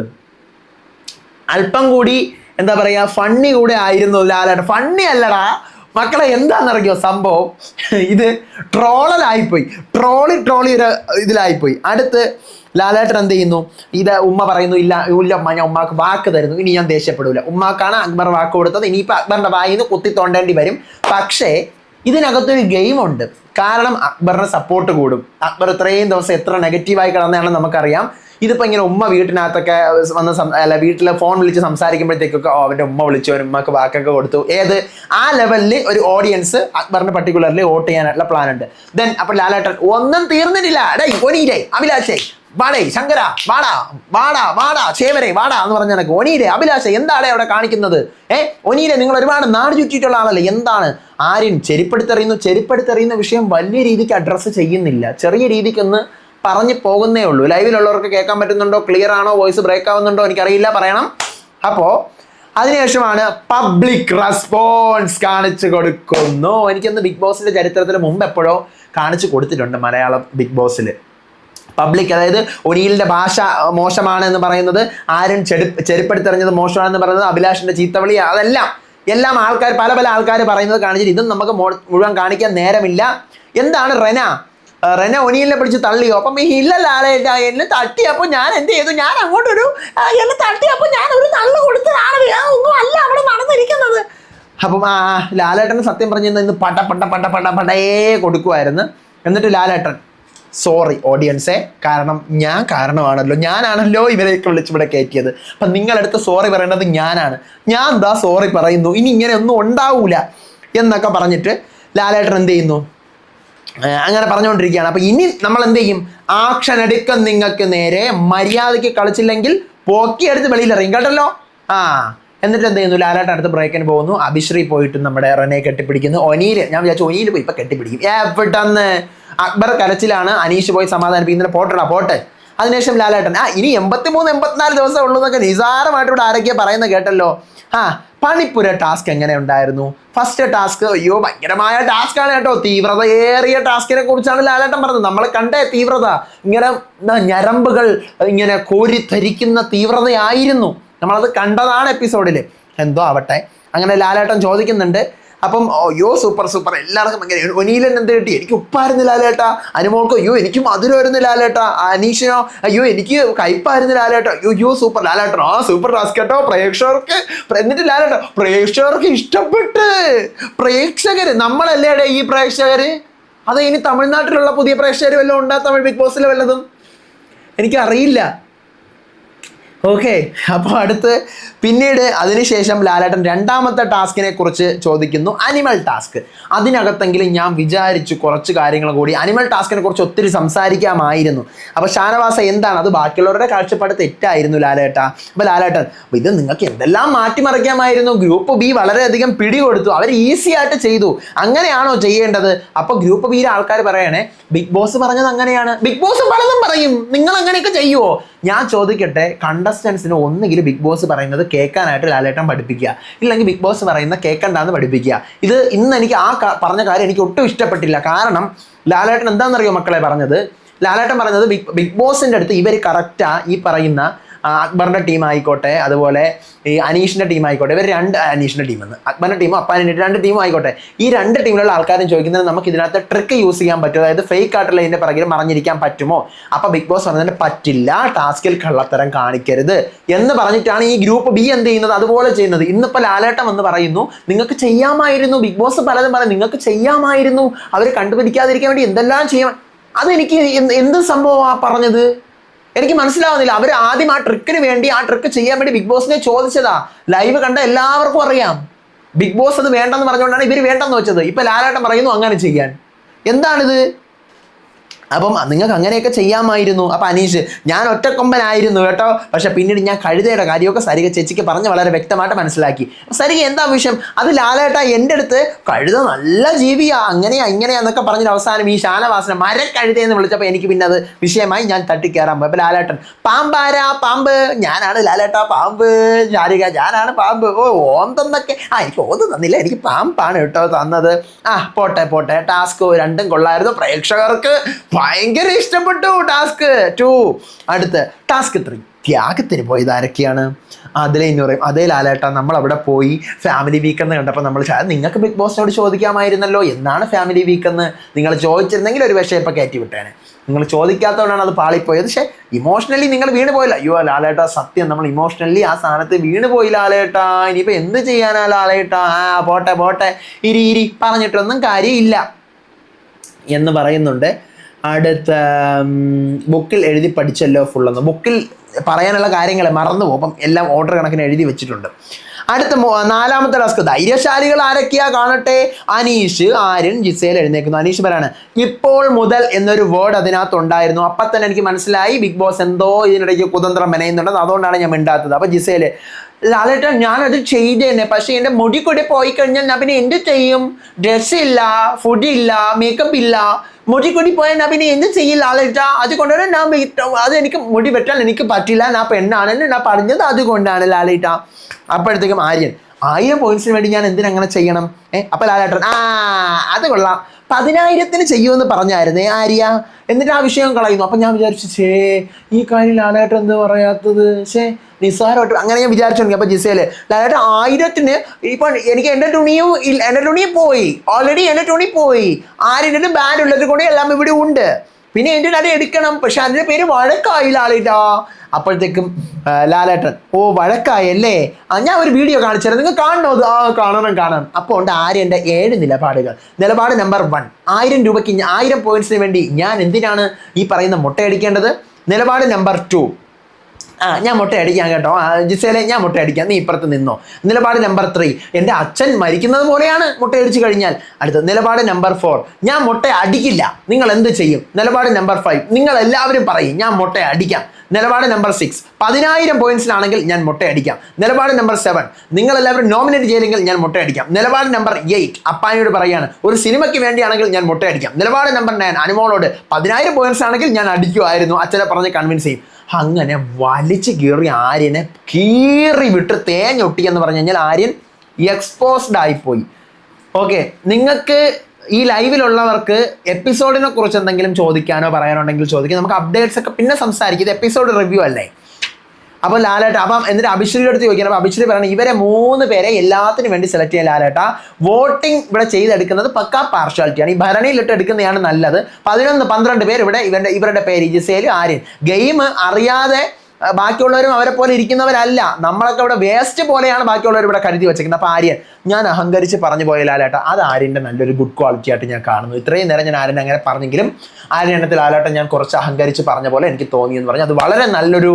[SPEAKER 1] അല്പം കൂടി എന്താ പറയുക ഫണ്ണി കൂടെ ആയിരുന്നു ലാലേട്ട ഫണ്ണി അല്ലടാ. മക്കളെ എന്താണെന്നറിയോ സംഭവം? ഇത് ട്രോളലായിപ്പോയി. ട്രോളി ട്രോളി ഒരു ഇതിലായിപ്പോയി. അടുത്ത് ലാലേട്ടൻ എന്ത് ചെയ്യുന്നു? ഇത് ഉമ്മ പറയുന്നു ഇല്ല ഇല്ല ഉമ്മ ഞാൻ ഉമ്മാക്ക് വാക്ക് തരുന്നു. ഇനി ഞാൻ ദേഷ്യപ്പെടൂല. ഉമ്മാക്കാണ് അക്ബർ വാക്ക് കൊടുത്തത്. ഇനിയിപ്പോൾ അക്ബറിന്റെ വായിന്ന് കുത്തി തോണ്ടേണ്ടി വരും. പക്ഷേ ഇതിനകത്തൊരു ഗെയിം ഉണ്ട്. കാരണം അക്ബറിന് സപ്പോർട്ട് കൂടും. അക്ബർ ഇത്രയും ദിവസം എത്ര നെഗറ്റീവായി കിടന്നതാണെന്ന് നമുക്കറിയാം. ഇതിപ്പോൾ ഇങ്ങനെ ഉമ്മ വീട്ടിനകത്തൊക്കെ വന്ന് അല്ല വീട്ടിൽ ഫോൺ വിളിച്ച് സംസാരിക്കുമ്പോഴത്തേക്കൊക്കെ ഓ അവന്റെ ഉമ്മ വിളിച്ചു അവൻ ഉമ്മക്ക് വാക്കൊക്കെ കൊടുത്തു. ഏത്? ആ ലെവലിൽ ഒരു ഓഡിയൻസ് അക്ബറിന് പർട്ടിക്കുലർലി വോട്ട് ചെയ്യാനായിട്ടുള്ള പ്ലാൻ ഉണ്ട്. ദെൻ അപ്പോൾ ലാലേട്ടൻ ഒന്നും തീർന്നിട്ടില്ല. ഡേ ഒനീരേ അഭിലാഷേ വാടേ ശങ്കര വാടാ വാടാ വാടാ ചേവരെ വാടാ എന്ന് പറഞ്ഞ കണക്ക്. ഒനീരെ അഭിലാഷ എന്താണ് അവിടെ കാണിക്കുന്നത്? ഏ ഒനീരെ നിങ്ങൾ ഒരുപാട് നാട് ചുറ്റിയിട്ടുള്ള ആളല്ലേ? എന്താണ്? ആരും ചെരിപ്പെടുത്തെറിയുന്നു ചെരിപ്പെടുത്തെറിയുന്ന വിഷയം വലിയ രീതിക്ക് അഡ്രസ്സ് ചെയ്യുന്നില്ല. ചെറിയ രീതിക്ക് ഒന്ന് പറഞ്ഞു പോകുന്നേ ഉള്ളൂ. ലൈവിലുള്ളവർക്ക് കേൾക്കാൻ പറ്റുന്നുണ്ടോ? ക്ലിയർ ആണോ? വോയിസ് ബ്രേക്ക് ആവുന്നുണ്ടോ? എനിക്കറിയില്ല പറയണം. അപ്പോ അതിനുശേഷമാണ് പബ്ലിക് റെസ്പോൺസ് കാണിച്ചു കൊടുക്കുന്നു. എനിക്കൊന്ന് ബിഗ് ബോസിന്റെ ചരിത്രത്തിന് മുമ്പ് എപ്പോഴോ കാണിച്ചു കൊടുത്തിട്ടുണ്ട് മലയാളം ബിഗ് ബോസിൽ പബ്ലിക് അതായത് ഒനിയിലിന്റെ ഭാഷ മോശമാണ് എന്ന് പറയുന്നത് ആരും ചെടു ചെരുപ്പെടുത്തെറിഞ്ഞത് മോശമാണെന്ന് പറയുന്നത് അഭിലാഷിന്റെ ചീത്തവിളി അതെല്ലാം എല്ലാം ആൾക്കാർ പല പല ആൾക്കാർ പറയുന്നത് കാണിച്ചിട്ട് ഇതും നമുക്ക് മുഴുവൻ കാണിക്കാൻ നേരമില്ല. എന്താണ് റെന? റെന ഒനിയലിനെ പിടിച്ച് തള്ളിയോ? അപ്പം ഈ ഇല്ലല്ല ആളെ എന്നെ തട്ടിയപ്പോൾ ഞാൻ എന്ത് ചെയ്തു? ഞാൻ അങ്ങോട്ടൊരു എന്നെ തട്ടിയപ്പോൾ ഞാൻ ഒരു തള്ളു കൊടുത്തതാണ്. ഒന്നും അല്ല അവിടെ നടന്നിരിക്കുന്നത്. അപ്പം ആ ലാലേട്ടന് സത്യം പറഞ്ഞു ഇന്ന് പട്ട പട്ട പട്ട പട്ട പടേ കൊടുക്കുമായിരുന്നു എന്നിട്ട് ലാലേട്ടൻ സോറി ഓഡിയൻസേ കാരണം ഞാൻ കാരണമാണല്ലോ. ഞാനാണല്ലോ ഇവരെയൊക്കെ വിളിച്ചിവിടെ കയറ്റിയത്. അപ്പം നിങ്ങളെടുത്ത് സോറി പറയേണ്ടത് ഞാനാണ്. ഞാൻ എന്താ സോറി പറയുന്നു. ഇനി ഇങ്ങനെ ഒന്നും ഉണ്ടാവൂല എന്നൊക്കെ പറഞ്ഞിട്ട് ലാലേട്ടൻ എന്ത് ചെയ്യുന്നു? അങ്ങനെ പറഞ്ഞുകൊണ്ടിരിക്കുകയാണ്. അപ്പം ഇനി നമ്മൾ എന്ത് ചെയ്യും? ആക്ഷൻ എടുക്കും നിങ്ങൾക്ക് നേരെ മര്യാദയ്ക്ക് കളിച്ചില്ലെങ്കിൽ പോക്കിയെടുത്ത് വെളിയിലിറങ്ങി. കേട്ടല്ലോ? ആ. എന്നിട്ട് എന്ത് ചെയ്യുന്നു? ലാലാട്ട് അടുത്ത് ബ്രേക്കിന് പോകുന്നു. അഭിശ്രീ പോയിട്ട് നമ്മുടെ റനെ കെട്ടിപ്പിടിക്കുന്നു. ഒനീൽ ഞാൻ വിചാരിച്ചു ഒനീൽ പോയി ഇപ്പൊ കെട്ടിപ്പിടിക്കും. എവിടെന്ന്? അക്ബർ കരച്ചിലാണ്. അനീഷ് പോയി സമാധാനിപ്പിക്കുന്നില്ല പോട്ടടാ പോട്ടെ. അതിനുശേഷം ലാലാട്ടൻ ആ ഇനി എൺപത്തിമൂന്ന് എൺപത്തിനാല് ദിവസം ഉള്ളൂ എന്നൊക്കെ നിസാരമായിട്ട് ഇവിടെ ആരൊക്കെയാ പറയുന്നത് കേട്ടല്ലോ. ആ പണിപ്പുര ടാസ്ക് എങ്ങനെ ഉണ്ടായിരുന്നു? ഫസ്റ്റ് ടാസ്ക് അയ്യോ ഭയങ്കരമായ ടാസ്ക് ആണ് കേട്ടോ. തീവ്രതയേറിയ ടാസ്കിനെ കുറിച്ചാണ് ലാലേട്ടൻ പറഞ്ഞത്. നമ്മൾ കണ്ടേ തീവ്രത. ഇങ്ങനെ ഞരമ്പുകൾ ഇങ്ങനെ കോരിത്തരിക്കുന്ന തീവ്രതയായിരുന്നു. നമ്മളത് കണ്ടതാണ് എപ്പിസോഡിൽ എന്തോ ആവട്ടെ. അങ്ങനെ ലാലേട്ടൻ ചോദിക്കുന്നുണ്ട്. അപ്പം അയ്യോ സൂപ്പർ സൂപ്പർ. എല്ലാവർക്കും ഭയങ്കര ഒനീലൻ എന്ത് കിട്ടി? എനിക്ക് ഉപ്പായിരുന്നു ലാലേട്ടാ. അനുമോൾക്കോ അയ്യോ എനിക്ക് മധുരമായിരുന്നു ലാലേട്ടാ. അനീഷിനോ അയ്യോ എനിക്ക് കയ്പായിരുന്നു ലാലേട്ടാ. അയ്യോ അയ്യോ സൂപ്പർ. ലാലേട്ടനോ ആ സൂപ്പർ ടാസ്കേട്ടോ പ്രേക്ഷകർക്ക് പ്ര- എന്നിട്ട് ലാലേട്ട പ്രേക്ഷകർക്ക് ഇഷ്ടപ്പെട്ട്. പ്രേക്ഷകർ നമ്മളല്ലേടെ ഈ പ്രേക്ഷകർ അത് ഇനി തമിഴ്നാട്ടിലുള്ള പുതിയ പ്രേക്ഷകർ വല്ലതും ഉണ്ടാ? തമിഴ് ബിഗ് ബോസിൽ വല്ലതും? എനിക്കറിയില്ല. ഓക്കെ അപ്പോൾ അടുത്ത് പിന്നീട് അതിനുശേഷം ലാലേട്ടൻ രണ്ടാമത്തെ ടാസ്കിനെ കുറിച്ച് ചോദിക്കുന്നു. അനിമൽ ടാസ്ക് അതിനകത്തെങ്കിലും ഞാൻ വിചാരിച്ചു കുറച്ച് കാര്യങ്ങൾ കൂടി അനിമൽ ടാസ്കിനെ കുറിച്ച് ഒത്തിരി സംസാരിക്കാമായിരുന്നു. അപ്പോൾ ഷാനവാസ എന്താണ്? അത് ബാക്കിയുള്ളവരുടെ കാഴ്ചപ്പാട് തെറ്റായിരുന്നു ലാലേട്ട. അപ്പോൾ ലാലേട്ടൻ ഇത് നിങ്ങൾക്ക് എന്തെല്ലാം മാറ്റിമറിക്കാമായിരുന്നു? ഗ്രൂപ്പ് ബി വളരെയധികം പിടികൊടുത്തു. അവർ ഈസി ആയിട്ട് ചെയ്തു. അങ്ങനെയാണോ ചെയ്യേണ്ടത്? അപ്പോൾ ഗ്രൂപ്പ് ബിയിലെ ആൾക്കാർ പറയണേ ബിഗ് ബോസ് പറഞ്ഞത് അങ്ങനെയാണ്. ബിഗ് ബോസ് പലതും പറയും. നിങ്ങൾ അങ്ങനെയൊക്കെ ചെയ്യുമോ ഞാൻ ചോദിക്കട്ടെ കണ്ടസ്റ്റൻസിന് ഒന്നുകിൽ ബിഗ് ബോസ് പറയുന്നത് കേൾക്കാനായിട്ട് ലാലേട്ടൻ പഠിപ്പിക്കുക. ഇല്ലെങ്കിൽ ബിഗ് ബോസ് പറയുന്ന കേൾക്കണ്ടാന്ന് പഠിപ്പിക്കുക. ഇത് ഇന്ന് എനിക്ക് ആ പറഞ്ഞ കാര്യം എനിക്ക് ഒട്ടും ഇഷ്ടപ്പെട്ടില്ല. കാരണം ലാലേട്ടൻ എന്താണെന്നറിയോ മക്കളെ പറഞ്ഞത്? ലാലേട്ടൻ പറഞ്ഞത് ബിഗ് ബിഗ് ബോസിന്റെ അടുത്ത് ഇവർ കറക്റ്റാ ഈ പറയുന്ന ആ, അക്ബറിന്റെ ടീം ആയിക്കോട്ടെ അതുപോലെ ഈ അനീഷിന്റെ ടീം ആയിക്കോട്ടെ ഇവർ രണ്ട് അനീഷിന്റെ ടീം അക്ബറിന്റെ ടീമും അപ്പാനിന്റെ രണ്ട് ടീമും ആയിക്കോട്ടെ. ഈ രണ്ട് ടീമിലുള്ള ആൾക്കാരും ചോദിക്കുന്നത് നമുക്ക് ഇതിനകത്ത് ട്രിക്ക് യൂസ് ചെയ്യാൻ പറ്റുമോ? അതായത് ഫേക്ക് ആയിട്ടുള്ള ഇതിന്റെ പിറകിൽ മറഞ്ഞിരിക്കാൻ പറ്റുമോ? അപ്പോൾ ബിഗ് ബോസ് പറഞ്ഞതിന് പറ്റില്ല ടാസ്കിൽ കള്ളത്തരം കാണിക്കരുത് എന്ന് പറഞ്ഞിട്ടാണ് ഈ ഗ്രൂപ്പ് ബി എന്ത് ചെയ്യുന്നത്? അതുപോലെ ചെയ്യുന്നത്. ഇന്നിപ്പോൾ ലാലേട്ടം എന്ന് പറയുന്നു നിങ്ങൾക്ക് ചെയ്യാമായിരുന്നു ബിഗ് ബോസ് പലതും പറയും നിങ്ങൾക്ക് ചെയ്യാമായിരുന്നു അവർ കണ്ടുപിടിക്കാതിരിക്കാൻ വേണ്ടി എന്തെല്ലാം ചെയ്യാം അതെനിക്ക് എന്ത് സംഭവമാണ് പറഞ്ഞത്? എനിക്ക് മനസ്സിലാവുന്നില്ല. അവർ ആദ്യം ആ ട്രിക്കിന് വേണ്ടി ആ ട്രിക്ക് ചെയ്യാൻ വേണ്ടി ബിഗ് ബോസിനെ ചോദിച്ചതാ. ലൈവ് കണ്ട എല്ലാവർക്കും അറിയാം. ബിഗ് ബോസ് അത് വേണ്ടെന്ന് പറഞ്ഞുകൊണ്ടാണ് ഇവർ വേണ്ടെന്ന് വെച്ചത്. ഇപ്പൊ ലാലാട്ടം പറയുന്നു അങ്ങനെ ചെയ്യാൻ. എന്താണിത്? അപ്പം നിങ്ങൾക്ക് അങ്ങനെയൊക്കെ ചെയ്യാമായിരുന്നു. അപ്പം അനീഷ് ഞാൻ ഒറ്റക്കൊമ്പനായിരുന്നു കേട്ടോ. പക്ഷെ പിന്നീട് ഞാൻ കഴുതയുടെ കാര്യമൊക്കെ സരിക ചേച്ചിക്ക് പറഞ്ഞ് വളരെ വ്യക്തമായിട്ട് മനസ്സിലാക്കി. സരിക എന്താ വിഷയം? അത് ലാലേട്ട എന്റെ അടുത്ത് കഴുത നല്ല ജീവിയാ അങ്ങനെയാ ഇങ്ങനെയാന്നൊക്കെ പറഞ്ഞിട്ട് അവസാനം ഈ ശാനവാസനെ മരക്കഴുതയെന്ന് വിളിച്ചപ്പോൾ എനിക്ക് പിന്നെ അത് വിഷയമായി ഞാൻ തട്ടിക്കയറാൻ പോയി. അപ്പം ലാലേട്ടൻ പാമ്പാരാ പാമ്പ്. ഞാനാണ് ലാലേട്ട പാമ്പ്. ശാരിക ഞാനാണ് പാമ്പ്. ഓ ഓന്തെന്നൊക്കെ. ആ എനിക്ക് ഓന്ത് തന്നില്ല. എനിക്ക് പാമ്പാണ് കേട്ടോ തന്നത്. ആ പോട്ടെ പോട്ടെ. ടാസ്ക് രണ്ടും കൊള്ളായിരുന്നു. പ്രേക്ഷകർക്ക് ഭയങ്കര ഇഷ്ടപ്പെട്ടു ടാസ്ക്. ടു. അടുത്ത് ടാസ്ക് ത്രീ. ത്യാഗത്തിന് പോയത് ആരൊക്കെയാണ്? അതിലെ എന്ന് പറയും. അതേ ലാലേട്ട നമ്മൾ അവിടെ പോയി ഫാമിലി വീക്ക് എന്ന് കണ്ടപ്പോൾ നമ്മൾ നിങ്ങൾക്ക് ബിഗ് ബോസിനോട് ചോദിക്കാമായിരുന്നല്ലോ. എന്നാണ് ഫാമിലി വീക്ക് എന്ന്? നിങ്ങൾ ചോദിച്ചിരുന്നെങ്കിൽ ഒരു വിഷയം ഇപ്പം കയറ്റി വിട്ടേനെ. നിങ്ങൾ ചോദിക്കാത്തതുകൊണ്ടാണ് അത് പാളിപ്പോയത്. പക്ഷേ ഇമോഷണലി നിങ്ങൾ വീണ് പോയില്ല. അയ്യോ ലാലേട്ട സത്യം നമ്മൾ ഇമോഷണലി ആ സ്ഥാനത്ത് വീണ് പോയി ലാലേട്ടാ. ഇനിയിപ്പോൾ എന്ത് ചെയ്യാനാ ലാലേട്ടാ? ആ പോട്ടെ പോട്ടെ. ഇരി ഇരി പറഞ്ഞിട്ടൊന്നും കാര്യമില്ല എന്ന് പറയുന്നുണ്ട്. അടുത്ത ബുക്കിൽ എഴുതി പഠിച്ചല്ലോ ഫുള്ളെന്ന്. ബുക്കിൽ പറയാനുള്ള കാര്യങ്ങളെ മറന്നു പോകും. അപ്പം എല്ലാം ഓർഡർ കണക്കിന് എഴുതി വെച്ചിട്ടുണ്ട്. അടുത്ത നാലാമത്തെ ടാസ്ക് ധൈര്യശാലികൾ ആരൊക്കെയാ കാണട്ടെ? അനീഷ് ആര്യൻ ജിസേൽ എഴുന്നേക്കുന്നു അനീഷ് പറയാണ് ഇപ്പോൾ മുതൽ എന്നൊരു വേർഡ് അതിനകത്ത് ഉണ്ടായിരുന്നു അപ്പം തന്നെ എനിക്ക് മനസ്സിലായി. ബിഗ് ബോസ് എന്തോ ഇതിനിടയ്ക്ക് കുതന്ത്രം മെനയുന്നുണ്ടെന്ന്. അതുകൊണ്ടാണ് ഞാൻ മിണ്ടാത്തത്. അപ്പം ജിസേൽ ലാലേട്ടൻ ഞാനത് ചെയ്തേനെ. പക്ഷെ എന്റെ മുടി കൂടെ പോയി കഴിഞ്ഞാൽ ഞാൻ പിന്നെ എന്ത് ചെയ്യും? ഡ്രസ് ഇല്ല ഫുഡ് ഇല്ല മേക്കപ്പ് ഇല്ല. മുടി കൂടി പോയാൽ ഞാൻ പിന്നെ എന്ത് ചെയ്യും ലാലേട്ട? അതുകൊണ്ടാണ് ഞാൻ അത് എനിക്ക് മുടി വെട്ടാൻ എനിക്ക് പറ്റില്ല. ഞാൻ പെണ്ണാണെന്ന് ഞാൻ പറഞ്ഞത് അതുകൊണ്ടാണ് ലാലേട്ട. അപ്പോഴത്തേക്കും ആര്യൻ ആയിരം പോയിന്റ്സിന് വേണ്ടി ഞാൻ എന്തിനങ്ങനെ ചെയ്യണം? ഏഹ് അപ്പൊ ലാലേട്ടൻ ആ അത് കൊള്ളാം. പതിനായിരത്തിന് ചെയ്യുമെന്ന് പറഞ്ഞായിരുന്നേ ആര്യ? എന്നിട്ട് ആ വിഷയം കളയുന്നു. അപ്പം ഞാൻ വിചാരിച്ചു ഷേ ഈ കാര്യം ലാലേട്ടൻ എന്ത് പറയാത്തത്? ഷേ നിസ്സാരമായിട്ട് അങ്ങനെ ഞാൻ വിചാരിച്ചു തുടങ്ങി അപ്പം ജിസേൽ ലാലേട്ടൻ ആയിരത്തിന് ഇപ്പം എനിക്ക് എന്റെ തുണിയും എന്റെ തുണി പോയി. ഓൾറെഡി എന്റെ തുണി പോയി. ആര്യന്റെ ബാഡ് ഉള്ളത് കൊണ്ട് എല്ലാം ഇവിടെ ഉണ്ട്. പിന്നെ എന്റെ നട എടുക്കണം. പക്ഷെ അതിന്റെ പേര് വഴക്കായില്ല ആളിട്ടാ അപ്പോഴത്തേക്കും ലാലേട്ടൻ ഓ വഴക്കായല്ലേ? ആ ഞാൻ ഒരു വീഡിയോ കാണിച്ചുതരാം. നിങ്ങൾ കാണണോ അത്? ആ കാണണം കാണണം. അപ്പോൾ ഉണ്ട് ആര്യന്റെ ഏഴ് നിലപാടുകൾ. നിലപാട് നമ്പർ വൺ ആയിരം രൂപയ്ക്ക് ആയിരം പോയിന്റ്സിന് വേണ്ടി ഞാൻ എന്തിനാണ് ഈ പറയുന്ന മുട്ടയടിക്കേണ്ടത്? നിലപാട് നമ്പർ ടു ആ ഞാൻ മുട്ട അടിക്കാം കേട്ടോ ജിസേലെ ഞാൻ മുട്ട അടിക്കാം നീ ഇപ്പുറത്ത് നിന്നോ. നിലപാട് നമ്പർ ത്രീ എന്റെ അച്ഛൻ മരിക്കുന്നത് പോലെയാണ് മുട്ട അടിച്ചു കഴിഞ്ഞാൽ. അടുത്ത നിലപാട് നമ്പർ ഫോർ ഞാൻ മുട്ട അടിക്കില്ല. നിങ്ങൾ എന്ത് ചെയ്യും? നിലപാട് നമ്പർ ഫൈവ് നിങ്ങൾ എല്ലാവരും പറയും ഞാൻ മുട്ട അടിക്കാം. നിലപാട് നമ്പർ സിക്സ് പതിനായിരം പോയിന്റ്സിലാണെങ്കിൽ ഞാൻ മുട്ട അടിക്കാം. നിലപാട് നമ്പർ സെവൻ നിങ്ങൾ എല്ലാവരും നോമിനേറ്റ് ചെയ്തെങ്കിൽ ഞാൻ മുട്ട അടിക്കാം. നിലപാട് നമ്പർ എയ്റ്റ് അപ്പാനിയോട് പറയാണ് ഒരു സിനിമയ്ക്ക് വേണ്ടിയാണെങ്കിൽ ഞാൻ മുട്ട അടിക്കാം. നിലപാട് നമ്പർ നയൻ അനുമോളോട് പതിനായിരം പോയിന്റ്സ് ആണെങ്കിൽ ഞാൻ അടിക്കുമായിരുന്നു. അച്ഛനെ പറഞ്ഞ് കൺവിൻസ് ചെയ്യും. അങ്ങനെ വലിച്ചു കീറി ആര്യനെ കീറി വിട്ട് തേഞ്ഞൊട്ടി എന്ന് പറഞ്ഞു കഴിഞ്ഞാൽ ആര്യൻ എക്സ്പോസ്ഡ് ആയിപ്പോയി. ഓക്കെ നിങ്ങൾക്ക് ഈ ലൈവിലുള്ളവർക്ക് എപ്പിസോഡിനെ കുറിച്ച് എന്തെങ്കിലും ചോദിക്കാനോ പറയാനോ ഉണ്ടെങ്കിൽ ചോദിക്കാം. നമുക്ക് അപ്ഡേറ്റ്സ് ഒക്കെ പിന്നെ സംസാരിക്കും. ഇത് എപ്പിസോഡ് റിവ്യൂ അല്ലേ? അപ്പോൾ ലാലേട്ട അപ്പം എന്നിട്ട് അഭിശ്രീയുടെ അടുത്ത് ചോദിക്കണം അപ്പോൾ അഭിശ്രീ പറയണം ഇവരെ മൂന്ന് പേരെ എല്ലാത്തിനും വേണ്ടി സെലക്ട് ചെയ്യാൻ ലാലേട്ട. വോട്ടിംഗ് ഇവിടെ ചെയ്തെടുക്കുന്നത് പക്കാ പാർഷ്വാലിറ്റിയാണ് ഈ ഭരണിയിലിട്ട് എടുക്കുന്നതാണ് നല്ലത്. പതിനൊന്ന് പന്ത്രണ്ട് പേര് ഇവിടെ ഇവരുടെ ഇവരുടെ പേര്. ജിസേൽ ആര്യൻ. ഗെയിം അറിയാതെ ബാക്കിയുള്ളവരും അവരെ പോലെ ഇരിക്കുന്നവരല്ല. നമ്മളൊക്കെ ഇവിടെ വേസ്റ്റ് പോലെയാണ് ബാക്കിയുള്ളവർ ഇവിടെ കരുതി വെച്ചിരിക്കുന്നത്. അപ്പോൾ ആര്യൻ ഞാൻ അഹങ്കരിച്ച് പറഞ്ഞു പോയ ലാലേട്ട അത് ആര്യന്റെ നല്ലൊരു ഗുഡ് ക്വാളിറ്റി ആയിട്ട് ഞാൻ കാണുന്നു. ഇത്രയും നേരം ഞാൻ ആര്യൻ അങ്ങനെ പറഞ്ഞെങ്കിലും ആര്യൻ എണ്ണത്തിൽ ലാലേട്ട ഞാൻ കുറച്ച് അഹങ്കരിച്ച് പറഞ്ഞ പോലെ എനിക്ക് തോന്നി എന്ന് പറഞ്ഞു. അത് വളരെ നല്ലൊരു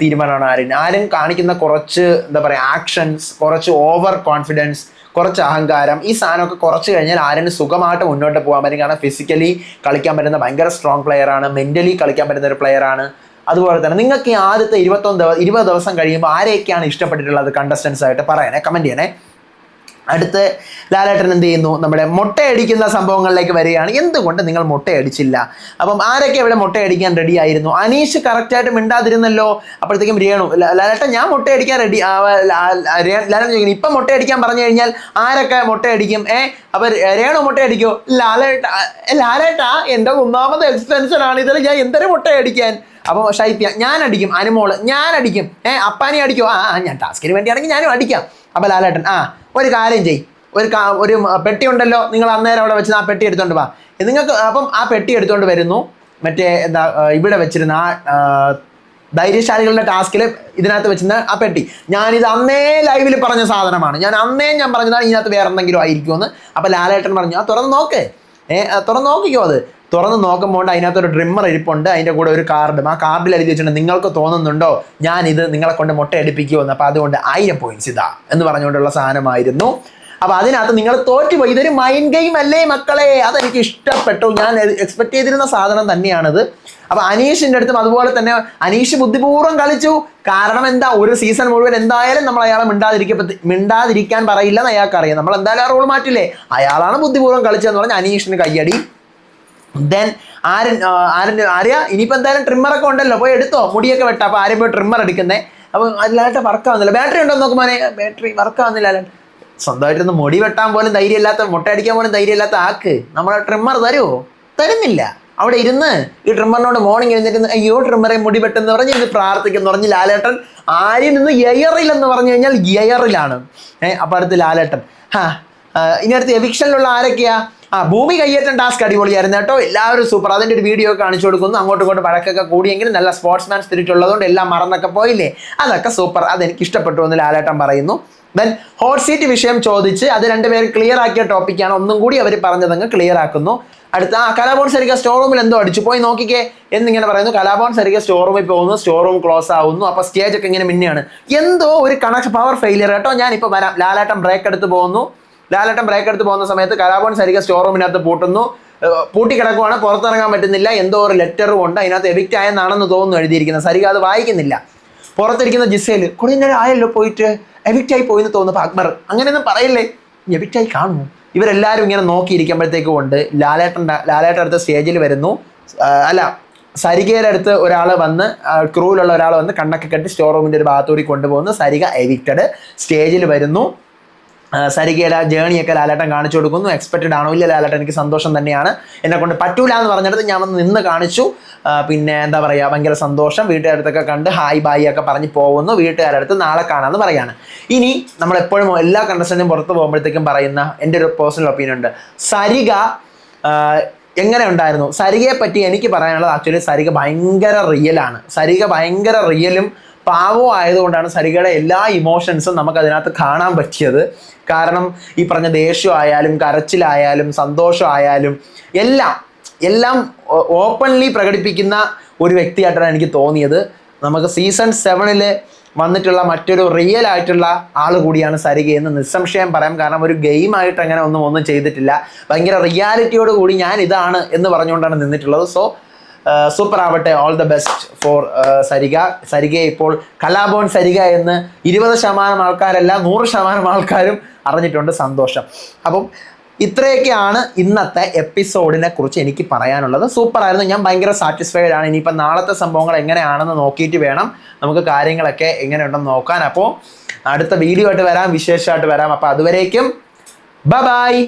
[SPEAKER 1] തീരുമാനമാണ് ആര്യൻ ആര്യൻ കാണിക്കുന്ന കുറച്ച് എന്താ പറയുക ആക്ഷൻസ് കുറച്ച് ഓവർ കോൺഫിഡൻസ് കുറച്ച് അഹങ്കാരം ഈ സാധനമൊക്കെ കുറച്ച് കഴിഞ്ഞാൽ ആര്യന് സുഖമായിട്ട് മുന്നോട്ട് പോകാൻ പറ്റും. കാരണം ഫിസിക്കലി കളിക്കാൻ പറ്റുന്ന ഭയങ്കര സ്ട്രോങ് പ്ലെയറാണ് മെന്റലി കളിക്കാൻ പറ്റുന്ന ഒരു പ്ലെയറാണ് അതുപോലെ തന്നെ നിങ്ങൾക്ക് ഈ ആദ്യത്തെ ഇരുപത്തൊന്ന് ദിവസം ഇരുപത് ദിവസം കഴിയുമ്പോൾ ആരെയൊക്കെയാണ് ഇഷ്ടപ്പെട്ടിട്ടുള്ളത് കണ്ടസ്റ്റൻസ് ആയിട്ട്? പറയണേ കമന്റ് ചെയ്യണേ. അടുത്ത് ലാലേട്ടൻ എന്ത് ചെയ്യുന്നു? നമ്മുടെ മുട്ടയടിക്കുന്ന സംഭവങ്ങളിലേക്ക് വരികയാണ്. എന്തുകൊണ്ട് നിങ്ങൾ മുട്ടയടിച്ചില്ല? അപ്പം ആരൊക്കെ ഇവിടെ മുട്ടയടിക്കാൻ റെഡി ആയിരുന്നു? അനീഷ് കറക്റ്റായിട്ട് മിണ്ടാതിരുന്നല്ലോ. അപ്പോഴത്തേക്കും രേണു ലാലേട്ടൻ ഞാൻ മുട്ടയടിക്കാൻ റെഡി ലാലേട്ടൻ ചോദിക്കുന്നു ഇപ്പം മുട്ടയടിക്കാൻ പറഞ്ഞു കഴിഞ്ഞാൽ ആരൊക്കെ മുട്ടയടിക്കും? ഏ അപ്പം രേണു മുട്ടയടിക്കോ? ലാലേട്ട ലാലേട്ടാ എന്റെ ഒന്നാമത് എക്സ്റ്റൻഷനാണ് ഇതിൽ ഞാൻ എന്തൊരു മുട്ടയടിക്കാൻ? അപ്പോൾ ഷൈപ്യ ഞാൻ അടിക്കും അനുമോൾ ഞാൻ അടിക്കും ഏ അപ്പാനെ അടിക്കും? ആ ഞാൻ ടാസ്കിന് വേണ്ടിയാണെങ്കിൽ ഞാനും അടിക്കാം. അപ്പോൾ ലാലേട്ടൻ ആ ഒരു കാര്യം ചെയ് ഒരു ഒരു പെട്ടി ഉണ്ടല്ലോ. നിങ്ങൾ അന്നേരം അവിടെ വെച്ച് ആ പെട്ടി എടുത്തോണ്ട് വാ. നിങ്ങൾക്ക് അപ്പം ആ പെട്ടി എടുത്തോണ്ട് വരുന്നു. മറ്റേ എന്താ ഇവിടെ വെച്ചിരുന്ന ആ ധൈര്യശാലികളുടെ ടാസ്കിൽ ഇതിനകത്ത് വെച്ചിരുന്ന ആ പെട്ടി. ഞാനിത് അന്നേ ലൈവിൽ പറഞ്ഞ സാധനമാണ്. ഞാൻ അന്നേ ഞാൻ പറഞ്ഞതാണ് ഇതിനകത്ത് വേറെ എന്തെങ്കിലും ആയിരിക്കുമെന്ന്. അപ്പോൾ ലാലേട്ടൻ പറഞ്ഞു ആ തുറന്ന് നോക്ക്. ഏ തുറന്ന് നോക്കിക്കോ അത്. തുറന്ന് നോക്കുമ്പോൾ അതിനകത്ത് ഒരു ഡ്രിമ്മർ ഇരിപ്പുണ്ട് അതിന്റെ കൂടെ ഒരു കാർഡും ആ കാർഡിൽ എഴുതി വെച്ചിട്ടുണ്ട് നിങ്ങൾക്ക് തോന്നുന്നുണ്ടോ? ഞാൻ ഇത് നിങ്ങളെ കൊണ്ട് മുട്ട എടുപ്പിക്കുമെന്ന് അപ്പോൾ അതുകൊണ്ട് ആയിരം പോയിന്റ്സ് ഇതാ എന്ന് പറഞ്ഞുകൊണ്ടുള്ള സാധനമായിരുന്നു. അപ്പോൾ അതിനകത്ത് നിങ്ങൾ തോറ്റുപോയി ഇതൊരു മൈൻഡ് ഗെയിം അല്ലേ മക്കളെ? അതെനിക്ക് ഇഷ്ടപ്പെട്ടു. ഞാൻ എക്സ്പെക്ട് ചെയ്തിരുന്ന സാധനം തന്നെയാണിത്. അപ്പോൾ അനീഷിന്റെ അടുത്തും അതുപോലെ തന്നെ അനീഷ് ബുദ്ധിപൂർവം കളിച്ചു. കാരണം എന്താ? ഒരു സീസൺ മുഴുവൻ എന്തായാലും നമ്മൾ അയാളെ മിണ്ടാതിരിക്കപ്പ മിണ്ടാതിരിക്കാൻ പറയില്ലെന്ന് അയാൾക്കറിയാം. നമ്മൾ എന്തായാലും ആ റോൾ മാറ്റില്ലേ? അയാളാണ് ബുദ്ധിപൂർവം കളിച്ചതെന്ന് പറഞ്ഞാൽ അനീഷിന് കയ്യടി. ദെൻ ആരൻ ആരന്റെ ആര്യ ഇനിയിപ്പോൾ എന്തായാലും ട്രിമ്മറൊക്കെ ഉണ്ടല്ലോ. പോയി എടുത്തോ. മുടിയൊക്കെ വെട്ടാം. അപ്പോൾ ആരും പോയി ട്രിമ്മർ എടുക്കുന്നേ. അപ്പോൾ അതിലായിട്ട് വർക്ക് ആവുന്നില്ല. ബാറ്ററി ഉണ്ടോ നോക്കുമ്പോൾ ബാറ്ററി വർക്ക് ആവുന്നില്ല അല്ലാണ്ട് സ്വന്തമായിട്ടൊന്ന് മുടി വെട്ടാൻ പോലും ധൈര്യമില്ലാത്ത മുട്ട അടിക്കാൻ പോലും ധൈര്യമില്ലാത്ത ആക്ക്. നമ്മളെ ട്രിമ്മർ തരുമോ തരുന്നില്ല. അവിടെ ഇരുന്ന് ഈ ട്രിമ്മറിനോട് മോർണിംഗ് എഴുന്നേറ്റ് അയ്യോ ട്രിമ്മറെ മുടി വെട്ടെന്ന് പറഞ്ഞ് ഇത് പ്രാർത്ഥിക്കുന്നു. പറഞ്ഞ് ലാലേട്ടൻ ആര്യം ഇന്ന് എയറിലെന്ന് പറഞ്ഞു കഴിഞ്ഞാൽ എയറിലാണ് ഏഹ് അപ്പം അടുത്ത് ലാലേട്ടൻ ഹാ ഇനി അടുത്ത് എവിക്ഷനിലുള്ള ആരൊക്കെയാ? ആ ഭൂമി കയ്യേറ്റം ടാസ്ക് അടിപൊളിയായിരുന്നു കേട്ടോ. എല്ലാവരും സൂപ്പർ അതിന്റെ ഒരു വീഡിയോ കാണിച്ചു കൊടുക്കുന്നു. അങ്ങോട്ടും ഇങ്ങോട്ടും വഴക്കൊക്കെ കൂടിയെങ്കിലും നല്ല സ്പോർട്സ്മാൻ സ്പിരിറ്റ് ഉള്ളതുകൊണ്ട് എല്ലാം മറന്നൊക്കെ പോയില്ലേ? അതൊക്കെ സൂപ്പർ അതെനിക്ക് ഇഷ്ടപ്പെട്ടു എന്ന് ലാലേട്ടൻ പറയുന്നു. ദെൻ ഹോട്ട് സീറ്റ് വിഷയം ചോദിച്ച് അത് രണ്ടുപേരും ക്ലിയർ ആക്കിയ ടോപ്പിക്കാണ് ഒന്നും കൂടി അവർ പറഞ്ഞതങ്ങ് ക്ലിയർ ആക്കുന്നു. അടുത്ത ആ കലാഭവൻ സരിക സ്റ്റോർ റൂമിൽ എന്തോ അടിച്ചു. പോയി നോക്കിക്കേ. എന്നിങ്ങനെ പറയുന്നു കലാഭവൻ സരിക സ്റ്റോർ റൂമിൽ പോകുന്നു. സ്റ്റോർ റൂം ക്ലോസ് ആവുന്നു. അപ്പോൾ സ്റ്റേജ് ഒക്കെ ഇങ്ങനെ മിന്നെയാണ് എന്തോ ഒരു കണക്ഷൻ പവർ ഫെയിലിയർ കേട്ടോ ഞാനിപ്പോൾ വരാം. ലാലാട്ടം ബ്രേക്ക് എടുത്ത് പോകുന്നു. ലാലേട്ടൻ ബ്രേക്ക് എടുത്ത് പോകുന്ന സമയത്ത് കലാഭവൻ സരിക സ്റ്റോർ റൂമിനകത്ത് പൂട്ടുന്നു. പൂട്ടിക്കിടക്കുവാണ്. പൂട്ടി കിടക്കുവാണ് പുറത്തിറങ്ങാൻ പറ്റുന്നില്ല. എന്തോ ഒരു ലെറ്ററും ഉണ്ട്. അതിനകത്ത് എവിക്റ്റ് ആയെന്നാണെന്ന് തോന്നുന്നു എഴുതിയിരിക്കുന്നത്. സരിക അത് വായിക്കുന്നില്ല. പുറത്തിരിക്കുന്ന ജിസേൽ കുറെ നേരം ആയല്ലോ പോയിട്ട്. എവിക്റ്റ് ആയി പോയി എന്ന് തോന്നുന്നു അക്ബർ. അങ്ങനെയൊന്നും പറയില്ലേ? എവിക്റ്റ് ആയി കാണുമോ? ഇവരെല്ലാവരും ഇങ്ങനെ നോക്കിയിരിക്കുമ്പോഴത്തേക്കും ഉണ്ട്. ലാലേട്ടന്റെ ലാലേട്ടൻ അടുത്ത സ്റ്റേജിൽ വരുന്നു. അല്ല സരികയുടെ അടുത്ത് ഒരാൾ വന്ന് ക്രൂവിലുള്ള ഒരാൾ വന്ന് കണ്ണൊക്കെ കെട്ടി സ്റ്റോർ റൂമിന്റെ ഒരു ഭാഗത്തൂടി കൊണ്ടുപോകുന്നു. സരിക എവിക്റ്റഡ് സ്റ്റേജിൽ വരുന്നു. സരികയുടെ ജേണിയൊക്കെ ലാലേട്ടൻ കാണിച്ചു കൊടുക്കുന്നു. എക്സ്പെക്റ്റഡ് ആണോ ഇല്ല ലാലേട്ടൻ? എനിക്ക് സന്തോഷം തന്നെയാണ്. എന്നെ കൊണ്ട് പറ്റൂല എന്ന് പറഞ്ഞിടത്ത് ഞാൻ വന്ന് നിന്ന് കാണിച്ചു. പിന്നെ എന്താ പറയുക ഭയങ്കര സന്തോഷം. വീട്ടുകാരടുത്തൊക്കെ കണ്ട് ഹായ് ബായ് ഒക്കെ പറഞ്ഞ് പോകുന്നു. വീട്ടുകാരുടെ അടുത്ത് നാളെ കാണാമെന്ന് പറയാണ്. ഇനി നമ്മൾ എപ്പോഴും എല്ലാ കണ്ടസ്റ്റന്റും പുറത്ത് പോകുമ്പോഴത്തേക്കും പറയുന്ന എന്റെ ഒരു പേഴ്സണൽ ഒപ്പീനിയൻ ഉണ്ട്. സരിക എങ്ങനെ ഉണ്ടായിരുന്നു? സരികയെ പറ്റി എനിക്ക് പറയാനുള്ളത് ആക്ച്വലി സരിക ഭയങ്കര റിയലാണ് സരിക ഭയങ്കര റിയലും പാവവും ആയതുകൊണ്ടാണ് സരികയുടെ എല്ലാ ഇമോഷൻസും നമുക്ക് അതിനകത്ത് കാണാൻ പറ്റിയത്. കാരണം ഈ പറഞ്ഞ ദേഷ്യമായാലും കരച്ചിലായാലും സന്തോഷമായാലും എല്ലാം എല്ലാം ഓപ്പൺലി പ്രകടിപ്പിക്കുന്ന ഒരു വ്യക്തിയായിട്ടാണ് എനിക്ക് തോന്നിയത്. നമുക്ക് സീസൺ സെവനിൽ വന്നിട്ടുള്ള മറ്റൊരു റിയൽ ആയിട്ടുള്ള ആൾ കൂടിയാണ് സരിക എന്ന് നിസ്സംശയം പറയാം. കാരണം ഒരു ഗെയിമായിട്ട് അങ്ങനെ ഒന്നും ഒന്നും ചെയ്തിട്ടില്ല. ഭയങ്കര റിയാലിറ്റിയോട് കൂടി ഞാൻ ഇതാണ് എന്ന് പറഞ്ഞുകൊണ്ടാണ് നിന്നിട്ടുള്ളത്. സോ സൂപ്പർ ആവട്ടെ all the best for Sarika സരികയെ ഇപ്പോൾ കലാഭവൻ സരിക എന്ന് ഇരുപത് ശതമാനം ആൾക്കാരല്ല നൂറ് ശതമാനം ആൾക്കാരും അറിഞ്ഞിട്ടുണ്ട് സന്തോഷം. അപ്പം ഇത്രയൊക്കെയാണ് ഇന്നത്തെ എപ്പിസോഡിനെ കുറിച്ച് എനിക്ക് പറയാനുള്ളത്. സൂപ്പർ ആയിരുന്നു ഞാൻ ഭയങ്കര സാറ്റിസ്ഫൈഡ് ആണ്. ഇനിയിപ്പോൾ നാളത്തെ സംഭവങ്ങൾ എങ്ങനെയാണെന്ന് നോക്കിയിട്ട് വേണം നമുക്ക് കാര്യങ്ങളൊക്കെ എങ്ങനെയുണ്ടെന്ന് നോക്കാൻ. അപ്പോൾ അടുത്ത വീഡിയോ ആയിട്ട് വരാം വിശേഷമായിട്ട് വരാം. അപ്പോൾ അതുവരേക്കും ബ ബായ്